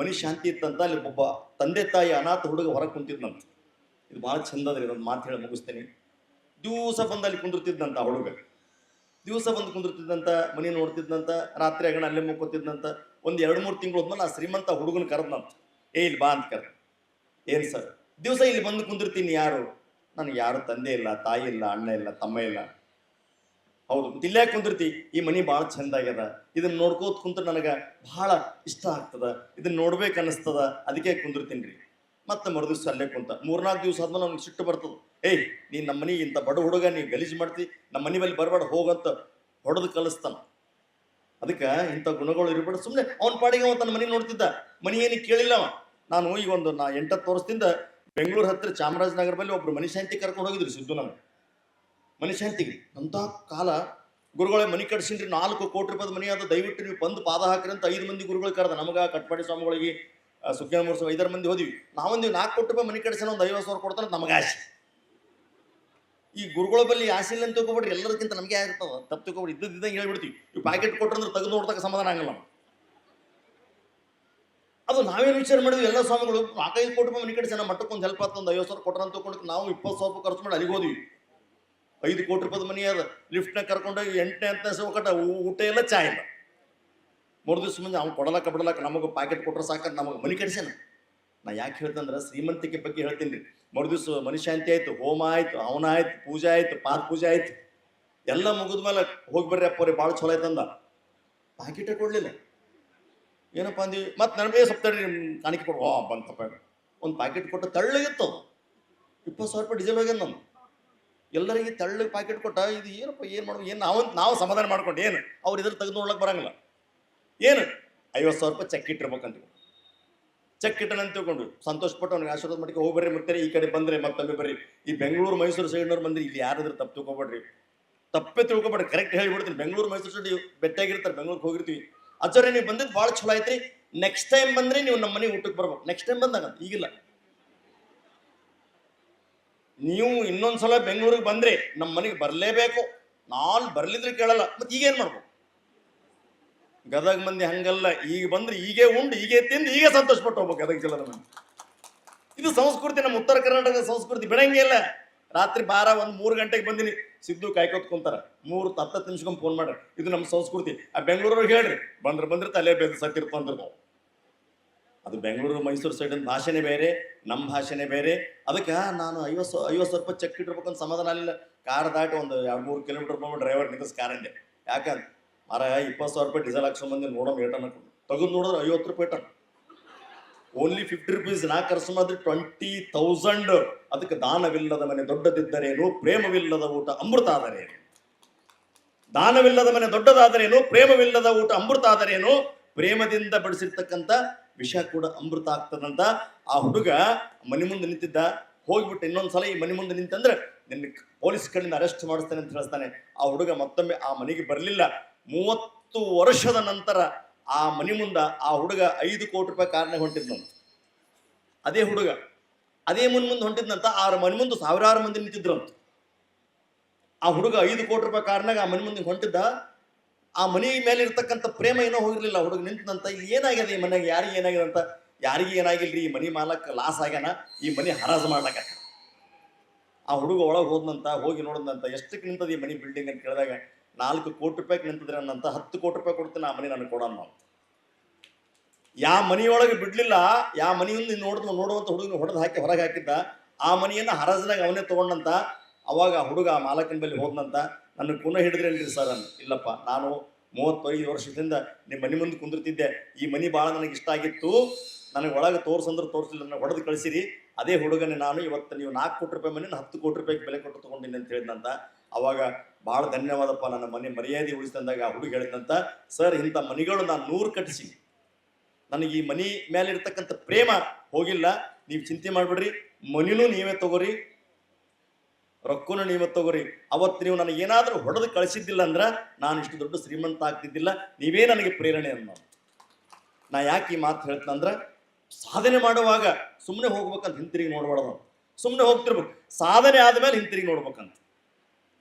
ಮನಿ ಶಾಂತಿ ಇತ್ತಂತ ಅಲ್ಲಿ ಒಬ್ಬ ತಂದೆ ತಾಯಿ ಅನಾಥ ಹುಡುಗ ಹೊರಗೆ ಕುಂತಿದ್ನಂತ ಇದು ಬಹಳ ಚಂದ ಅದ್ರಿ ಮಾತು ಹೇಳಿ ಮುಗಿಸ್ತೇನೆ. ದಿವಸ ಬಂದು ಅಲ್ಲಿ ಕುಂದಿರ್ತಿದ್ದಂತ ಹುಡುಗ. ದಿವಸ ಬಂದು ಕುಂದಿರ್ತಿದ್ದಂತ ಮನಿ ನೋಡ್ತಿದ್ದಂತ ರಾತ್ರಿ ಆಗಣ ಅಲ್ಲೇ ಮುಕ್ಕೋತಿದ್ದಂತ ಒಂದು ಎರಡು ಮೂರು ತಿಂಗಳು ಹೋದ್ಮೇಲೆ ಆ ಶ್ರೀಮಂತ ಹುಡುಗನ ಕರೆದ್ನಂತ ಏ, ಇಲ್ಲಿ ಬಾ ಅಂತ ಕರೆದ. ಏನ್ ಸರ್? ದಿವಸ ಇಲ್ಲಿ ಬಂದು ಕುಂದಿರ್ತೀನಿ ಯಾರು? ನನಗೆ ಯಾರು ತಂದೆ ಇಲ್ಲ, ತಾಯಿ ಇಲ್ಲ, ಅಣ್ಣ ಇಲ್ಲ, ತಮ್ಮ ಇಲ್ಲ. ಹೌದು. ಇಲ್ಲೇ ಕುಂದಿರ್ತಿ, ಈ ಮನಿ ಭಾಳ ಚಂದ ಆಗ್ಯದ. ಇದನ್ನ ನೋಡ್ಕೋತ ಕುಂತ ನನಗೆ ಬಹಳ ಇಷ್ಟ ಆಗ್ತದ. ಇದನ್ನ ನೋಡ್ಬೇಕು ಅನ್ನಿಸ್ತದ. ಅದಕ್ಕೆ ಕುಂದಿರ್ತೀನಿ ರೀ. ಮತ್ತೆ ಮರುದಿವ್ಸ ಅಲ್ಲೇ ಕುಂತ. ಮೂರ್ನಾಲ್ಕು ದಿವಸ ಆದ್ಮೇಲೆ ಅವ್ನಿಗೆ ಸಿಟ್ಟು ಬರ್ತದ. ಏಯ್ ನೀ ನಮ್ಮ ಮನಿ ಇಂಥ ಬಡ ಹುಡುಗ, ನೀ ಗಲೀಜು ಮಾಡ್ತಿ ನಮ್ಮ ಮನಿ ಮೇಲೆ ಬರಬೇಡ ಹೋಗಂತ ಹೊಡೆದು ಕಲಿಸ್ತಾನ. ಅದಕ್ಕೆ ಇಂಥ ಗುಣಗಳು ಇರಬೇಡ. ಸುಮ್ಮನೆ ಅವನ ಪಾಡಿಗೆ ಅವನು ತನ್ನ ಮನೆ ನೋಡ್ತಿದ್ದ. ಮನಿ ಏನಿಗೆ ಕೇಳಿಲ್ಲ ನಾನು ಈಗ ಒಂದು ನಾ ಎಂಟತ್ತು ವರ್ಷದಿಂದ ಬೆಂಗಳೂರು ಹತ್ತಿರ ಚಾಮರಾಜನಗರ ಬಳಿ ಒಬ್ರು ಮನುಶಾಂತಿ ಕರ್ಕೊಂಡು ಹೋಗಿದ್ರು ಸಿದ್ದು ನಮ್ಗೆ. ಮನುಶಾಂತಿಗೆ ಅಂತ ಕಾಲ ಗುರುಗಳೇ ಮನಿ ಕಟ್ಸಿನ್ರಿ, ನಾಲ್ಕು ಕೋಟಿ ರೂಪಾಯಿ ಮನಿ ಅದು ದಯವಿಟ್ಟು ನೀವು ಬಂದು ಪಾದ ಹಾಕ್ರಿ ಅಂತ ಐದು ಮಂದಿ ಗುರುಗಳು ಕರೆದ. ನಮಗೆ ಕಟ್ಪಾಡಿ ಸ್ವಾಮಿಗಳಿಗೆ ಸುಜ್ಞಾನ ಮೂರ್ಸ ಐದಾರು ಮಂದಿ ಹೋದಿವಿ. ನಾವೊಂದು ನಾಲ್ಕು ಕೋಟಿ ರೂಪಾಯಿ ಮನಿ ಕಟ್ಸಿನ ಒಂದು ಐವತ್ತು ಸಾವಿರ ಕೊಡ್ತಾರೆ ನಮಗೆ ಆಸೆ. ಈ ಗುರುಗಳ ಬಲ್ಲಿ ಆಸೆ ಇಲ್ಲ ಅಂತ ತಿಳ್ಕೊಬಿಡ್ರಿ, ಎಲ್ಲದಕ್ಕಿಂತ ನಮಗೆ ಆಗಿರ್ತದ ತಪ್ಪು ತಿಳ್ಕೊಬಿಡಿ ಇದ್ದಿದ್ದಂಗೆ ಹೇಳ್ಬಿಡ್ತೀವಿ. ಇವು ಪ್ಯಾಕೆಟ್ ಕೊಟ್ರಂದ್ರೆ ತೆಗೆದು ನೋಡ್ತಕ್ಕ ಸಮಾಧಾನ ಆಗಲ್ಲ. ಅದು ನಾವೇನು ವಿಚಾರ ಮಾಡಿದ್ವಿ, ಎಲ್ಲ ಸ್ವಾಮಿಗಳು, ನಾಲ್ಕೈದು ಕೋಟಿ ರೂಪಾಯಿ ಮನಿ ಕಟ್ಸಿ ಮಟ್ಟಕ್ಕೊಂದು ಮಟ್ಟಕ್ಕೆ ಹೆಲ್ಪ್ ಆಗ್ತದೆ ಒಂದು ಐವತ್ತು ಸಾವಿರ ಕೊಟ್ರ ಅಂತ ತಿಳ್ಕೊಂಡು ನಾವು ಇಪ್ಪತ್ತು ಸಾವಿರ ರೂಪಾಯಿ ಖರ್ಚು ಮಾಡಿ ಅಲ್ಲಿಗೆ ಹೋದ್ವಿ. ಐದು ಕೋಟಿ ರೂಪಾಯಿ ಮನಿ ಅದ ಲಿಫ್ಟ್ನಾಗ ಕರ್ಕೊಂಡೋಗಿ ಎಂಟನೇ ಹತ್ತನೇ ಸೌಕಟ ಊಟ ಇಲ್ಲ ಚಾಯ್ ಇಲ್ಲ. ಮೂರು ದಿವಸ ಮುಂದೆ ಅವ್ನು ಕೊಡಲಕ್ಕ ಬಿಡಲಕ್ಕ ನಮಗೆ ಪ್ಯಾಕೆಟ್ ಕೊಟ್ಟರೆ ಸಾಕಂತ ನಮಗೆ ಮನಿ ಕಟ್ಸ್ಯಾನ. ನಾ ಯಾಕೆ ಹೇಳ್ತಂದ್ರೆ ಶ್ರೀಮಂತಿಕೆ ಬಗ್ಗೆ ಹೇಳ್ತೀನಿ. ರೀ ಮರು ದಿವಸ ಮನುಶಾಂತಿ ಆಯ್ತು, ಹೋಮ ಆಯ್ತು ಅವನ ಆಯ್ತು, ಪೂಜೆ ಆಯ್ತು, ಪಾದ ಪೂಜೆ ಆಯ್ತು. ಎಲ್ಲ ಮುಗಿದ ಮೇಲೆ ಹೋಗಿ ಬರ್ರಿ ಅಪ್ಪ ಭಾಳ ಚಲೋ ಆಯ್ತಂದ ಪ್ಯಾಕೆಟೇ ಕೊಡಲಿಲ್ಲ. ಏನಪ್ಪ ಅಂದ್ವಿ ಮತ್ತೆ ನನಗೆ ಸ್ವಲ್ಪ ತಡಿ ಕಾಣಿಕೆ ಕೊಡು. ಬಂತಪ್ಪ ಒಂದು ಪ್ಯಾಕೆಟ್ ಕೊಟ್ಟ ತಳ್ಳಗಿತ್ತು ಇಪ್ಪತ್ತು ಸಾವಿರ ರೂಪಾಯಿ ಡೀಸೆಲ್ ಹೋಗ್ಯದ ನಾನು ಎಲ್ಲರಿಗೆ ತಳ್ಳಿ ಪ್ಯಾಕೆಟ್ ಕೊಟ್ಟ, ಇದು ಏನಪ್ಪ, ಏನು ಮಾಡೋದು? ಏನು ನಾವು ನಾವು ಸಮಾಧಾನ ಮಾಡ್ಕೊಂಡು ಏನು? ಅವ್ರು ಇದ್ರ ತೆಗೆದು ನೋಡ್ಲಕ್ಕೆ ಬರಂಗಿಲ್ಲ. ಏನು? ಐವತ್ತು ಸಾವಿರ ರೂಪಾಯಿ ಚೆಕ್ ಇಟ್ಟಿರ್ಬೇಕಂತ ಚೆಕ್ ಇಟ್ಟನಂತ ತಿಳ್ಕೊಂಡು, ಸಂತೋಷ ಪಟ್ಟು ಅವ್ನಿಗೆ ಆಶೀರ್ವಾದ ಮಾಡಿ ಹೋಗಿ ಬರ್ರಿ ಮತ್ತೆ ಈ ಕಡೆ ಬಂದ್ರೆ ಮತ್ತೊಮ್ಮೆ ಬರ್ರಿ. ಈ ಬೆಂಗಳೂರು ಮೈಸೂರು ಸೈಡ್ನವ್ರು ಬಂದ್ರಿ ಇಲ್ಲಿ ಯಾರಾದ್ರೂ ತಪ್ಪು ತಿಳ್ಕೊಬೇಡ್ರಿ. ತಪ್ಪೇ ತಿಳ್ಕೊಬೇಡ್ರಿ ಕರೆಕ್ಟ್ ಹೇಳ್ಬಿಡ್ತೀನಿ. ಬೆಂಗಳೂರು ಮೈಸೂರು ಸೈಡ್ ಬೆಟ್ಟಾಗಿರ್ತಾರೆ, ಬೆಂಗಳೂರಿಗೆ ಹೋಗಿರ್ತೀವಿ. ಅಚ್ಚರಿ ನೀವು ಬಂದಿದ್ದು ಭಾಳ ಚಲೋ ಐತ್ರಿ. ನೆಕ್ಸ್ಟ್ ಟೈಮ್ ಬಂದ್ರೆ ನೀವು ನಮ್ಮ ಮನೆಗೆ ಊಟಕ್ಕೆ ಬರ್ಬೇಕು. ನೆಕ್ಸ್ಟ್ ಟೈಮ್ ಬಂದಾಗ, ಈಗಿಲ್ಲ. ನೀವು ಇನ್ನೊಂದ್ಸಲ ಬೆಂಗಳೂರಿಗೆ ಬಂದ್ರೆ ನಮ್ಮ ಮನೆಗೆ ಬರಲೇಬೇಕು. ನಾನು ಬರ್ಲಿದ್ರೆ ಕೇಳಲ್ಲ. ಮತ್ತೆ ಈಗೇನು ಮಾಡ್ಬೇಕು? ಗದಗ ಮಂದಿ ಹಂಗಲ್ಲ. ಈಗ ಬಂದ್ರೆ ಈಗೇ ಉಂಡು, ಈಗೇ ತಿಂದು, ಈಗ ಸಂತೋಷ ಪಟ್ಟು ಹೋಗ್ಬೇಕು ಗದಗ ಜಿಲ್ಲದ ಮಂದಿ. ಇದು ಸಂಸ್ಕೃತಿ, ನಮ್ಮ ಉತ್ತರ ಕರ್ನಾಟಕದ ಸಂಸ್ಕೃತಿ. ಬಿಡಂಗೆ ಇಲ್ಲ. ರಾತ್ರಿ ಬಾರ ಒಂದು ಮೂರು ಗಂಟೆಗೆ ಬಂದಿನಿ. ಸಿದ್ದು ಕಾಯ್ಕೊತ್ಕೊಂತಾರ. ಮೂರು ಹತ್ತತ್ತು ನಿಮಿಷಕ್ಕೊಮ್ಮೆ ಫೋನ್ ಮಾಡ್ರಿ. ಇದು ನಮ್ಮ ಸಂಸ್ಕೃತಿ. ಆ ಬೆಂಗಳೂರಿಗೆ ಹೇಳ್ರಿ. ಬಂದ್ರೆ ಬಂದ್ರೆ ತಲೆ ಬೇದ ಸತ್ತಿರ್ತ ಅಂದ್ರೆ ನಾವು ಅದು ಬೆಂಗಳೂರು ಮೈಸೂರು ಸೈಡ್ ಭಾಷೆನೇ ಬೇರೆ ನಮ್ಮ ಭಾಷೆನೇ ಬೇರೆ. ಅದಕ್ಕೆ ನಾನು ಐವತ್ತು ಐವತ್ತು ರೂಪಾಯಿ ಚೆಕ್ ಅಂತ ಸಮಾಧಾನ ಆಗಲಿಲ್ಲ. ಕಾರ್ ದಾಟಿ ಒಂದು ಎರಡು ಮೂರು ಕಿಲೋಮೀಟರ್ ಬಂದು ಡ್ರೈವರ್ ನಿಂತಿಸ್ ಕಾರಂದೆ ಯಾಕಂದ್ರೆ ಮರ ಇಪ್ಪತ್ತು ಸಾವಿರ ರೂಪಾಯಿ ಡೀಸೆಲ್ ಹಾಕ್ಸ್ಕೊಂಬಂದು ನೋಡೋಣ ಏಟನ್ ತೆಗೆದು ನೋಡಿದ್ರೆ ಐವತ್ತು ರೂಪಾಯಿ ಟನ್ ಓನ್ಲಿ ಫಿಫ್ಟಿ ರುಪೀಸ್ ನಾ ಮಾಡಿದ್ರೆ ಟ್ವೆಂಟಿ ತೌಸಂಡ್ ಅದಕ್ಕೆ ದಾನವಿಲ್ಲದ ಮನೆ ದೊಡ್ಡದಿದ್ದರೇನು, ಪ್ರೇಮವಿಲ್ಲದ ಊಟ ಅಮೃತ ಆದರೇನು? ದಾನವಿಲ್ಲದ ಮನೆ ದೊಡ್ಡದಾದರೇನು, ಪ್ರೇಮವಿಲ್ಲದ ಊಟ ಅಮೃತ ಆದರೇನು? ಪ್ರೇಮದಿಂದ ಬಡಿಸಿರ್ತಕ್ಕಂಥ ವಿಷ ಕೂಡ ಅಮೃತ ಆಗ್ತದಂತ ಆ ಹುಡುಗ ಮನೆ ಮುಂದೆ ನಿಂತಿದ್ದ. ಹೋಗ್ಬಿಟ್ಟು ಇನ್ನೊಂದ್ಸಲ ಈ ಮನೆ ಮುಂದೆ ನಿಂತಂದ್ರೆ ನಿನ್ನ ಪೊಲೀಸ್ ಕಡೆಯಿಂದ ಅರೆಸ್ಟ್ ಮಾಡಿಸ್ತಾನೆ ಅಂತ ಹೇಳ್ತಾನೆ. ಆ ಹುಡುಗ ಮತ್ತೊಮ್ಮೆ ಆ ಮನೆಗೆ ಬರಲಿಲ್ಲ. ಮೂವತ್ತು ವರ್ಷದ ನಂತರ ಆ ಮನೆ ಮುಂದ ಆ ಹುಡುಗ ಐದು ಕೋಟಿ ರೂಪಾಯಿ ಕಾರಣ ಹೊಂಟಿದ್ನಂತ ಅದೇ ಹುಡುಗ ಅದೇ ಮನೆ ಮುಂದೆ ಹೊಂಟಿದ್ನಂತ ಆ ಮನೆ ಮುಂದೆ ಸಾವಿರಾರು ಮಂದಿ ನಿಂತಿದ್ರಂತ ಆ ಹುಡುಗ ಐದು ಕೋಟಿ ರೂಪಾಯಿ ಕಾರಣ ಆ ಮನೆ ಮುಂದೆ ಹೊಂಟಿದ್ದ. ಆ ಮನೆ ಮೇಲೆ ಇರ್ತಕ್ಕಂಥ ಪ್ರೇಮ ಏನೋ ಹೋಗಿರ್ಲಿಲ್ಲ, ಹುಡುಗ ನಿಂತಂತ ಏನಾಗ್ಯದ ಈ ಮನೆಗೆ? ಯಾರಿಗೆ ಏನಾಗಿದೆ ಅಂತ? ಯಾರಿಗೆ ಏನಾಗಿಲ್ರಿ? ಈ ಮನೆ ಮಾಲಕ್ ಲಾಸ್ ಆಗ್ಯಾನ? ಈ ಮನೆ ಹರಾಜು ಮಾಡ್ಲಾಕ ಆ ಹುಡುಗ ಒಳಗೆ ಹೋದ್ನಂತ, ಹೋಗಿ ನೋಡಿದಂತ ಎಷ್ಟಕ್ಕೆ ನಿಂತದ ಈ ಮನೆ ಬಿಲ್ಡಿಂಗ್ ಅಂತ ಕೇಳಿದಾಗ, ನಾಲ್ಕು ಕೋಟಿ ರೂಪಾಯಿಗೆ ನಿಂತದ್ರೆ ನನ್ನಂತ, ಹತ್ತು ಕೋಟಿ ರೂಪಾಯಿ ಕೊಡ್ತೀನಿ, ಆ ಮನೆ ನನಗೆ ಕೊಡೋಣ ನಾವು ಯಾವ ಮನೆಯೊಳಗೆ ಬಿಡ್ಲಿಲ್ಲ ಯಾವ ಮನೆಯಿಂದ ನೋಡಿದ್, ನೋಡುವಂತ ಹುಡುಗನ ಹೊಡೆದು ಹಾಕಿ ಹೊರಗೆ ಹಾಕಿದ್ದ, ಆ ಮನೆಯನ್ನ ಹರಾಜನಾಗ ಅವನೇ ತಗೊಂಡಂತ, ಅವಾಗ ಹುಡುಗ ಮಾಲಕನ ಬಳಿ ಹೋದ್ನಂತ ನನ್ನ ಪುನಃ ಹಿಡಿದ್ರೇನ್ರಿ ಸರ್ ನಾನು ಇಲ್ಲಪ್ಪ, ನಾನು ಮೂವತ್ತೈದು ವರ್ಷದಿಂದ ನಿಮ್ಮ ಮನೆ ಮುಂದೆ ಕುಂದಿರ್ತಿದ್ದೆ. ಈ ಮನೆ ಭಾಳ ನನಗೆ ಇಷ್ಟ ಆಗಿತ್ತು. ನನಗೆ ಒಳಗೆ ತೋರ್ಸಂದ್ರೆ ತೋರಿಸಲಿಲ್ಲ ನನಗೆ ಹೊಡೆದು ಕಳಿಸಿರಿ. ಅದೇ ಹುಡುಗನೇ ನಾನು, ಇವತ್ತು ನೀವು ನಾಲ್ಕು ಕೋಟಿ ರೂಪಾಯಿ ಮನೆಯನ್ನು ಹತ್ತು ಕೋಟಿ ರೂಪಾಯಿಗೆ ಬೆಲೆ ಕೊಟ್ಟು ತೊಗೊಂಡಿನಿ ಅಂತ ಹೇಳಿದಂತ ಅವಾಗ ಭಾಳ ಧನ್ಯವಾದಪ್ಪ, ನನ್ನ ಮನೆ ಮರ್ಯಾದೆ ಉಳಿಸಿದಂದಾಗ ಆ ಹುಡುಗ ಹೇಳಿದಂತ ಸರ್, ಇಂಥ ಮನೆಗಳು ನಾನು ನೂರು ಕಟ್ಟಿಸಿ ನನಗೆ ಈ ಮನಿ ಮೇಲೆ ಇರ್ತಕ್ಕಂಥ ಪ್ರೇಮ ಹೋಗಿಲ್ಲ. ನೀವು ಚಿಂತೆ ಮಾಡಿಬಿಡ್ರಿ. ಮನಿನೂ ನೀವೇ ತಗೋರಿ. ರೊಕ್ಕನು ನೀವು ತಗೋರಿ. ಅವತ್ತು ನೀವು ನನಗೆ ಏನಾದರೂ ಹೊಡೆದು ಕಳಿಸಿದ್ದಿಲ್ಲ ಅಂದ್ರೆ ನಾನು ಇಷ್ಟು ದೊಡ್ಡ ಶ್ರೀಮಂತ ಆಗ್ತಿದ್ದಿಲ್ಲ, ನೀವೇ ನನಗೆ ಪ್ರೇರಣೆ ಅನ್ನೋ ನಾ ಯಾಕೆ ಈ ಮಾತು ಹೇಳ್ತಂದ್ರೆ ಸಾಧನೆ ಮಾಡುವಾಗ ಸುಮ್ಮನೆ ಹೋಗ್ಬೇಕಂತ ಹಿಂತಿರುಗಿ ನೋಡ್ಬಾರ್ದು. ಸುಮ್ಮನೆ ಹೋಗ್ತಿರ್ಬೇಕು. ಸಾಧನೆ ಆದಮೇಲೆ ಹಿಂತಿರುಗಿ ನೋಡ್ಬೇಕಂತ.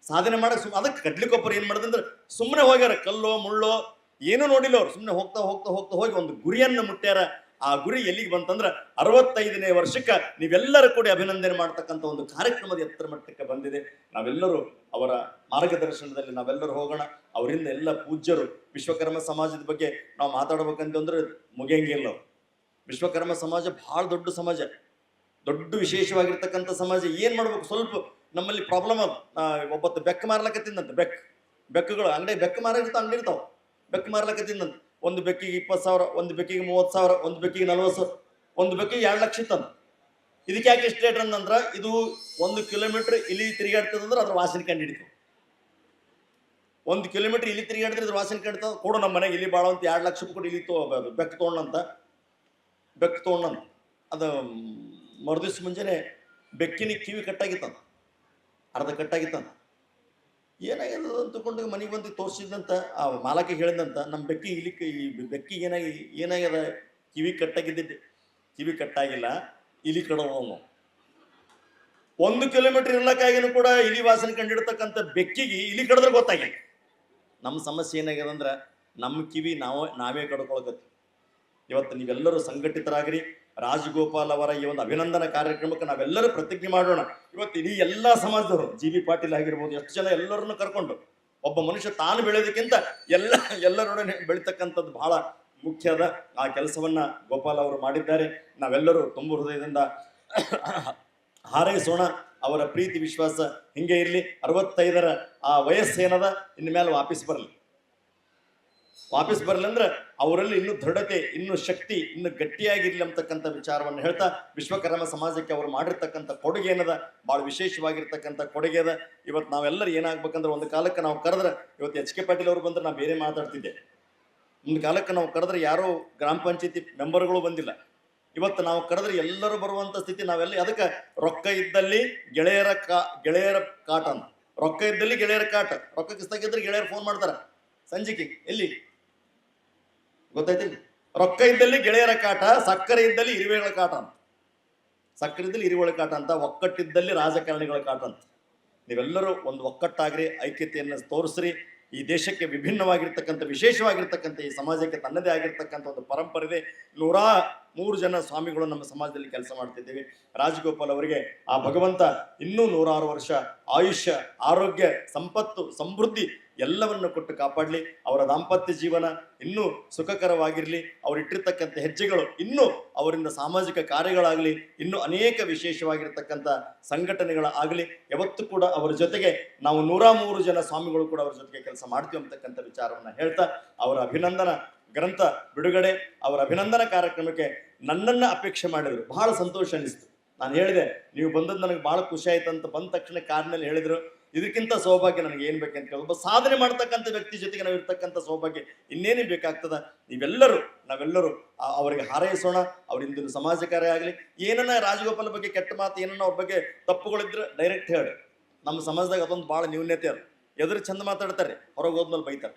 ಸಾಧನೆ ಮಾಡಕ್ಕೆ ಸುಮ್, ಅದಕ್ಕೆ ಕಡ್ಲಿಕೊಬ್ಬರು ಏನು ಮಾಡಿದ್ರೆ ಸುಮ್ಮನೆ ಹೋಗ್ಯಾರ ಕಲ್ಲೋ, ಮುಳ್ಳೋ, ಏನೂ ನೋಡಿಲ್ಲ ಅವ್ರು. ಸುಮ್ಮನೆ ಹೋಗ್ತಾ ಹೋಗ್ತಾ ಹೋಗ್ತಾ ಹೋಗಿ ಒಂದು ಗುರಿಯನ್ನು ಮುಟ್ಟ್ಯಾರ. ಆ ಗುರಿ ಎಲ್ಲಿಗೆ ಬಂತಂದ್ರೆ ಅರವತ್ತೈದನೇ ವರ್ಷಕ್ಕೆ ನೀವೆಲ್ಲರೂ ಕೂಡಿ ಅಭಿನಂದನೆ ಮಾಡ್ತಕ್ಕಂಥ ಒಂದು ಕಾರ್ಯಕ್ರಮದ ಎತ್ತರ ಮಟ್ಟಕ್ಕೆ ಬಂದಿದೆ. ನಾವೆಲ್ಲರೂ ಅವರ ಮಾರ್ಗದರ್ಶನದಲ್ಲಿ ನಾವೆಲ್ಲರೂ ಹೋಗೋಣ. ಅವರಿಂದ ಎಲ್ಲ ಪೂಜ್ಯರು ವಿಶ್ವಕರ್ಮ ಸಮಾಜದ ಬಗ್ಗೆ ನಾವು ಮಾತಾಡ್ಬೇಕಂತಂದ್ರೆ ಮುಗಿಯಂಗಿಲ್ಲ ವಿಶ್ವಕರ್ಮ ಸಮಾಜ ಬಹಳ ದೊಡ್ಡ ಸಮಾಜ. ದೊಡ್ಡ ವಿಶೇಷವಾಗಿರ್ತಕ್ಕಂಥ ಸಮಾಜ. ಏನು ಮಾಡ್ಬೇಕು? ಸ್ವಲ್ಪ ನಮ್ಮಲ್ಲಿ ಪ್ರಾಬ್ಲಮ್ ಅದು. ಒಬ್ಬತ್ತು ಬೆಕ್ಕ ಮಾರ್ಲಕತ್ತಿಂದಂತ ಬೆಕ್ ಬೆಕ್ಕುಗಳು ಅಂಗಡಿ ಬೆಕ್ಕ ಮಾರಿರ್ತಾವ, ಅಂಗಡಿ ಇರ್ತಾವ. ಬೆಕ್ಕ ಮಾರ್ಲಕತ್ತಿಂದಂತ ಒಂದು ಬೆಕ್ಕಿಗೆ ಇಪ್ಪತ್ತು ಸಾವಿರ, ಒಂದು ಬೆಕ್ಕಿಗೆ ಮೂವತ್ತು ಸಾವಿರ, ಒಂದು ಬೆಕ್ಕಿಗೆ ನಲ್ವತ್ತು ಸಾವಿರ, ಒಂದು ಬೆಕ್ಕಿಗೆ ಎರಡು ಲಕ್ಷ ಇತ್ತು ಇದಕ್ಕೆ ಯಾಕೆ ಇಷ್ಟು ರೇಟ್ ಅಂತಂದ್ರೆ ಇದು ಒಂದು ಕಿಲೋಮೀಟರ್ ಇಲ್ಲಿ ತಿರುಗಾಡ್ತದಂದ್ರೆ ಅದ್ರ ವಾಸನೆ ಕಂಡು ಹಿಡಿತು ಒಂದು ಕಿಲೋಮೀಟರ್ ಇಲ್ಲಿ ತಿರುಗಾಡಿದ್ರೆ ಇದ್ರ ವಾಸನೆ ಕಂಡಿತ ಕೊಡು ನಮ್ಮ ಮನೆಗೆ, ಇಲ್ಲಿ ಭಾಳ ಅಂತ ಎರಡು ಲಕ್ಷ ಕೊಟ್ಟು ಇಲ್ಲಿ ತೋ ಬೆಕ್ಕು ತೊಗೊಂಡಂತ ಬೆಕ್ಕು ತೊಗೊಂಡಂತ. ಅದು ಮರುದಿವ್ಸ ಮುಂಜಾನೆ ಬೆಕ್ಕಿನ ಕಿವಿ ಕಟ್ಟಾಗಿತ್ತಂತ. ಅರ್ಧ ಕಟ್ಟಾಗಿತ್ತಂತ. ಏನಾಗ್ಯದ ಅಂತಕೊಂಡು ಮನೆಗೆ ಬಂದು ತೋರಿಸಿದಂತ ಆ ಮಾಲಕ ಹೇಳಿದಂತ ನಮ್ಮ ಬೆಕ್ಕಿ ಇಲ್ಲಿ ಬೆಕ್ಕಿ ಏನಾಗಿ, ಏನಾಗ್ಯದ? ಕಿವಿ ಕಟ್ಟಾಗಿದ್ದಿದ್ದೆ. ಕಿವಿ ಕಟ್ಟಾಗಿಲ್ಲ, ಇಲಿ ಕಡೋನು ಒಂದು ಕಿಲೋಮೀಟರ್ ಇರ್ಲಕ್ಕಾಗಿನೂ ಕೂಡ ಇಲಿ ವಾಸನೆ ಕಂಡಿಡ್ತಕ್ಕಂಥ ಬೆಕ್ಕಿಗೆ ಇಲಿ ಕಡಿದ್ರೆ ಗೊತ್ತಾಗಿಲ್ಲ ನಮ್ಮ ಸಮಸ್ಯೆ ಏನಾಗ್ಯದ ಅಂದ್ರೆ ನಮ್ಮ ಕಿವಿ ನಾವು, ನಾವೇ ಕಡ್ಕೊಳಕತ್ತಿ ಇವತ್ತು ನೀವೆಲ್ಲರೂ ಸಂಘಟಿತರಾಗ್ರಿ. ರಾಜಗೋಪಾಲ್ ಅವರ ಈ ಒಂದು ಅಭಿನಂದನಾ ಕಾರ್ಯಕ್ರಮಕ್ಕೆ ನಾವೆಲ್ಲರೂ ಪ್ರತಿಜ್ಞೆ ಮಾಡೋಣ. ಇವತ್ತು ಇಡೀ ಎಲ್ಲ ಸಮಾಜದವರು, ಜಿ ಬಿ ಪಾಟೀಲ್ ಆಗಿರ್ಬೋದು, ಎಷ್ಟು ಜನ ಎಲ್ಲರನ್ನು ಕರ್ಕೊಂಡು ಒಬ್ಬ ಮನುಷ್ಯ ತಾನು ಬೆಳೆಯೋದಕ್ಕಿಂತ ಎಲ್ಲ, ಎಲ್ಲರೊಡನೆ ಬೆಳೀತಕ್ಕಂಥದ್ದು ಬಹಳ ಮುಖ್ಯದ ಆ ಕೆಲಸವನ್ನ ಗೋಪಾಲ್ ಅವರು ಮಾಡಿದ್ದಾರೆ. ನಾವೆಲ್ಲರೂ ತುಂಬ ಹೃದಯದಿಂದ ಹಾರೈಸೋಣ. ಅವರ ಪ್ರೀತಿ, ವಿಶ್ವಾಸ ಹಿಂಗೆ ಇರಲಿ. ಅರವತ್ತೈದರ ಆ ವಯಸ್ಸೇನದ ಇನ್ನು ಮೇಲೆ ವಾಪಸ್ ಬರಲಿ. ವಾಪಸ್ ಬರಲಿಲ್ಲ ಅಂದ್ರೆ ಅವರಲ್ಲಿ ಇನ್ನೂ ದೃಢತೆ, ಇನ್ನೂ ಶಕ್ತಿ, ಇನ್ನು ಗಟ್ಟಿಯಾಗಿರ್ಲಿ ಅಂತಕ್ಕಂಥ ವಿಚಾರವನ್ನು ಹೇಳ್ತಾ ವಿಶ್ವಕರ್ಮ ಸಮಾಜಕ್ಕೆ ಅವರು ಮಾಡಿರ್ತಕ್ಕಂಥ ಕೊಡುಗೆ ಏನದ? ಭಾಳ ವಿಶೇಷವಾಗಿರ್ತಕ್ಕಂಥ ಕೊಡುಗೆ ಅದ. ಇವತ್ತು ನಾವೆಲ್ಲರೂ ಏನಾಗ್ಬೇಕಂದ್ರೆ ಒಂದು ಕಾಲಕ್ಕೆ ನಾವು ಕರೆದ್ರೆ, ಇವತ್ತು ಎಚ್ ಕೆ ಪಾಟೀಲ್ ಅವರು ಬಂದ್ರೆ ನಾವು ಬೇರೆ ಮಾತಾಡ್ತಿದ್ದೆ. ಒಂದು ಕಾಲಕ್ಕೆ ನಾವು ಕರೆದ್ರೆ ಯಾರೋ ಗ್ರಾಮ ಪಂಚಾಯತಿ ಮೆಂಬರ್ಗಳು ಬಂದಿಲ್ಲ. ಇವತ್ತು ನಾವು ಕರೆದ್ರೆ ಎಲ್ಲರೂ ಬರುವಂತ ಸ್ಥಿತಿ ನಾವೆಲ್ಲ ಅದಕ್ಕೆ ರೊಕ್ಕ ಇದ್ದಲ್ಲಿ ಗೆಳೆಯರ ಕಾ, ಗೆಳೆಯರ ಕಾಟ ಅಂತ. ರೊಕ್ಕ ಇದ್ದಲ್ಲಿ ಗೆಳೆಯರ ಕಾಟ. ರೊಕ್ಕ ಕಿಸ್ತಾಗಿದ್ರೆ ಗೆಳೆಯರು ಫೋನ್ ಮಾಡ್ತಾರ. ಸಂಜಿಕೆ ಎಲ್ಲಿ ಗೊತ್ತಾಯ್ತಿಲ್ಲ ರೊಕ್ಕ ಇದ್ದಲ್ಲಿ ಗೆಳೆಯರ ಕಾಟ ಸಕ್ಕರೆ ಇದ್ದಲ್ಲಿ ಇರುವೆಗಳ ಕಾಟ ಅಂತ. ಸಕ್ಕರೆ ಇದ್ದಲ್ಲಿ ಇರುವೆಗಳ ಕಾಟ ಅಂತ ಒಕ್ಕಟ್ಟಿದ್ದಲ್ಲಿ ರಾಜಕಾರಣಿಗಳ ಕಾಟ ಅಂತ. ನೀವೆಲ್ಲರೂ ಒಂದು ಒಕ್ಕಟ್ಟಾಗ್ರಿ ಐಕ್ಯತೆಯನ್ನು ತೋರಿಸ್ರಿ. ಈ ದೇಶಕ್ಕೆ ವಿಭಿನ್ನವಾಗಿರ್ತಕ್ಕಂಥ ವಿಶೇಷವಾಗಿರ್ತಕ್ಕಂಥ ಈ ಸಮಾಜಕ್ಕೆ ತನ್ನದೇ ಆಗಿರ್ತಕ್ಕಂಥ ಒಂದು ಪರಂಪರೆ ಇದೆ ನೂರಾ ಮೂರು ಜನ ಸ್ವಾಮಿಗಳು ನಮ್ಮ ಸಮಾಜದಲ್ಲಿ ಕೆಲಸ ಮಾಡ್ತಿದ್ದೇವೆ. ರಾಜಗೋಪಾಲ್ ಅವರಿಗೆ ಆ ಭಗವಂತ ಇನ್ನೂ ನೂರಾರು ವರ್ಷ ಆಯುಷ್ಯ ಆರೋಗ್ಯ ಸಂಪತ್ತು ಸಮೃದ್ಧಿ ಎಲ್ಲವನ್ನು ಕೊಟ್ಟು ಕಾಪಾಡಲಿ. ಅವರ ದಾಂಪತ್ಯ ಜೀವನ ಇನ್ನೂ ಸುಖಕರವಾಗಿರಲಿ. ಅವರಿಟ್ಟಿರ್ತಕ್ಕಂಥ ಹೆಜ್ಜೆಗಳು ಇನ್ನೂ ಅವರಿಂದ ಸಾಮಾಜಿಕ ಕಾರ್ಯಗಳಾಗಲಿ, ಇನ್ನೂ ಅನೇಕ ವಿಶೇಷವಾಗಿರ್ತಕ್ಕಂಥ ಸಂಘಟನೆಗಳ ಆಗಲಿ, ಯಾವತ್ತೂ ಕೂಡ ಅವರ ಜೊತೆಗೆ ನಾವು ನೂರ ಮೂರು ಜನ ಸ್ವಾಮಿಗಳು ಕೂಡ ಅವರ ಜೊತೆಗೆ ಕೆಲಸ ಮಾಡ್ತೀವಿ ಅಂತಕ್ಕಂಥ ವಿಚಾರವನ್ನು ಹೇಳ್ತಾ, ಅವರ ಅಭಿನಂದನ ಗ್ರಂಥ ಬಿಡುಗಡೆ, ಅವರ ಅಭಿನಂದನಾ ಕಾರ್ಯಕ್ರಮಕ್ಕೆ ನನ್ನನ್ನು ಅಪೇಕ್ಷೆ ಮಾಡಿದ್ರು. ಬಹಳ ಸಂತೋಷ ಅನಿಸ್ತು. ನಾನು ಹೇಳಿದೆ, ನೀವು ಬಂದದ್ದು ನನಗೆ ಬಹಳ ಖುಷಿ ಆಯ್ತು ಅಂತ ಬಂದ ತಕ್ಷಣ ಕಾರ್ನಲ್ಲಿ ಹೇಳಿದ್ರು. ಇದಕ್ಕಿಂತ ಸೌಭಾಗ್ಯ ನನಗೆ ಏನು ಬೇಕಂತ ಕೇಳಿ. ಒಬ್ಬ ಸಾಧನೆ ಮಾಡ್ತಕ್ಕಂಥ ವ್ಯಕ್ತಿ ಜೊತೆಗೆ ನಾವು ಇರ್ತಕ್ಕಂಥ ಸೌಭಾಗ್ಯ ಇನ್ನೇನೇ ಬೇಕಾಗ್ತದ? ನೀವೆಲ್ಲರೂ, ನಾವೆಲ್ಲರೂ ಅವರಿಗೆ ಹಾರೈಸೋಣ. ಅವ್ರ ಇಂದಿನ ಸಮಾಜ ಕಾರ್ಯ ಆಗಲಿ, ಏನನ್ನ ರಾಜಗೋಪಾಲ ಬಗ್ಗೆ ಕೆಟ್ಟ ಮಾತು, ಏನನ್ನ ಅವ್ರ ಬಗ್ಗೆ ತಪ್ಪುಗಳಿದ್ರೆ ಡೈರೆಕ್ಟ್ ಹೇಳಿ. ನಮ್ಮ ಸಮಾಜದಾಗ ಅದೊಂದು ಭಾಳ ನ್ಯೂನ್ಯತೆ ಅದು. ಎದುರು ಚಂದ ಮಾತಾಡ್ತಾರೆ, ಹೊರಗೆ ಹೋದ್ಮೇಲೆ ಬೈತಾರೆ.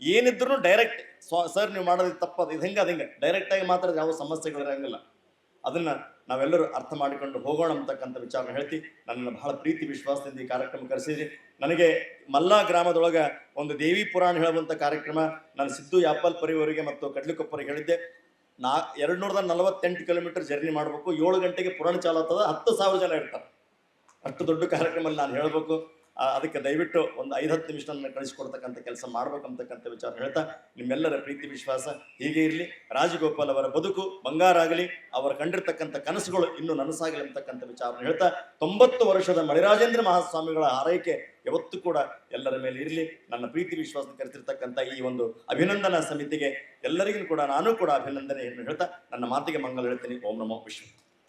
ಏನಿದ್ರು ಡೈರೆಕ್ಟ್ ಸರ್ ನೀವು ಮಾಡೋದು ತಪ್ಪದು, ಇದು ಹೆಂಗೆ ಅದು ಹಿಂಗೆ? ಡೈರೆಕ್ಟ್ ಆಗಿ ಮಾತಾಡಿದ್ರೆ ಯಾವ ಸಮಸ್ಯೆಗಳಿರಂಗಿಲ್ಲ. ಅದನ್ನ ನಾವೆಲ್ಲರೂ ಅರ್ಥ ಮಾಡಿಕೊಂಡು ಹೋಗೋಣ ಅಂತಕ್ಕಂಥ ವಿಚಾರ ಹೇಳ್ತಿ. ನನ್ನನ್ನು ಬಹಳ ಪ್ರೀತಿ, ವಿಶ್ವಾಸದಿಂದ ಈ ಕಾರ್ಯಕ್ರಮ ಕರೆಸಿದ್ರಿ. ನನಗೆ ಮಲ್ಲಾ ಗ್ರಾಮದೊಳಗೆ ಒಂದು ದೇವಿ ಪುರಾಣ ಹೇಳುವಂಥ ಕಾರ್ಯಕ್ರಮ ನಾನು ಸಿದ್ದು ಯಾಪಲ್ ಪರಿವರಿಗೆ ಮತ್ತು ಕಡ್ಲಿಕೊಪ್ಪರಿಗೆ ಹೇಳಿದ್ದೆ. ನಾ ಎರಡು ನೂರದ ನಲವತ್ತೆಂಟು ಕಿಲೋಮೀಟರ್ ಜರ್ನಿ ಮಾಡಬೇಕು. ಏಳು ಗಂಟೆಗೆ ಪುರಾಣ ಚಾಲು ಆಗ್ತದ, ಹತ್ತು ಸಾವಿರ ಜನ ಇರ್ತಾರೆ. ಅಷ್ಟು ದೊಡ್ಡ ಕಾರ್ಯಕ್ರಮದಲ್ಲಿ ನಾನು ಹೇಳಬೇಕು. ಅದಕ್ಕೆ ದಯವಿಟ್ಟು ಒಂದು ಐದು ಹತ್ತು ನಿಮಿಷ ನನ್ನ ಕಳಿಸ್ಕೊಡ್ತಕ್ಕಂಥ ಕೆಲಸ ಮಾಡ್ಬೇಕಂತಕ್ಕಂಥ ವಿಚಾರ ಹೇಳ್ತಾ, ನಿಮ್ಮೆಲ್ಲರ ಪ್ರೀತಿ ವಿಶ್ವಾಸ ಹೀಗೆ ಇರಲಿ. ರಾಜಗೋಪಾಲ್ ಅವರ ಬದುಕು ಬಂಗಾರ ಆಗಲಿ, ಅವರು ಕಂಡಿರ್ತಕ್ಕಂಥ ಕನಸುಗಳು ಇನ್ನೂ ನನಸಾಗಲಿ ಅಂತಕ್ಕಂಥ ವಿಚಾರ ಹೇಳ್ತಾ, ತೊಂಬತ್ತು ವರ್ಷದ ಮಣಿರಾಜೇಂದ್ರ ಮಹಾಸ್ವಾಮಿಗಳ ಆರೈಕೆ ಯಾವತ್ತೂ ಕೂಡ ಎಲ್ಲರ ಮೇಲೆ ಇರಲಿ. ನನ್ನ ಪ್ರೀತಿ ವಿಶ್ವಾಸ ಕರೆತಿರ್ತಕ್ಕಂಥ ಈ ಒಂದು ಅಭಿನಂದನಾ ಸಮಿತಿಗೆ ಎಲ್ಲರಿಗೂ ಕೂಡ ನಾನು ಕೂಡ ಅಭಿನಂದನೆಯನ್ನು ಹೇಳ್ತಾ, ನನ್ನ ಮಾತಿಗೆ ಮಂಗಲ್ ಹೇಳ್ತೀನಿ. ಓಂ ನಮೋ ವಿಶ್ವ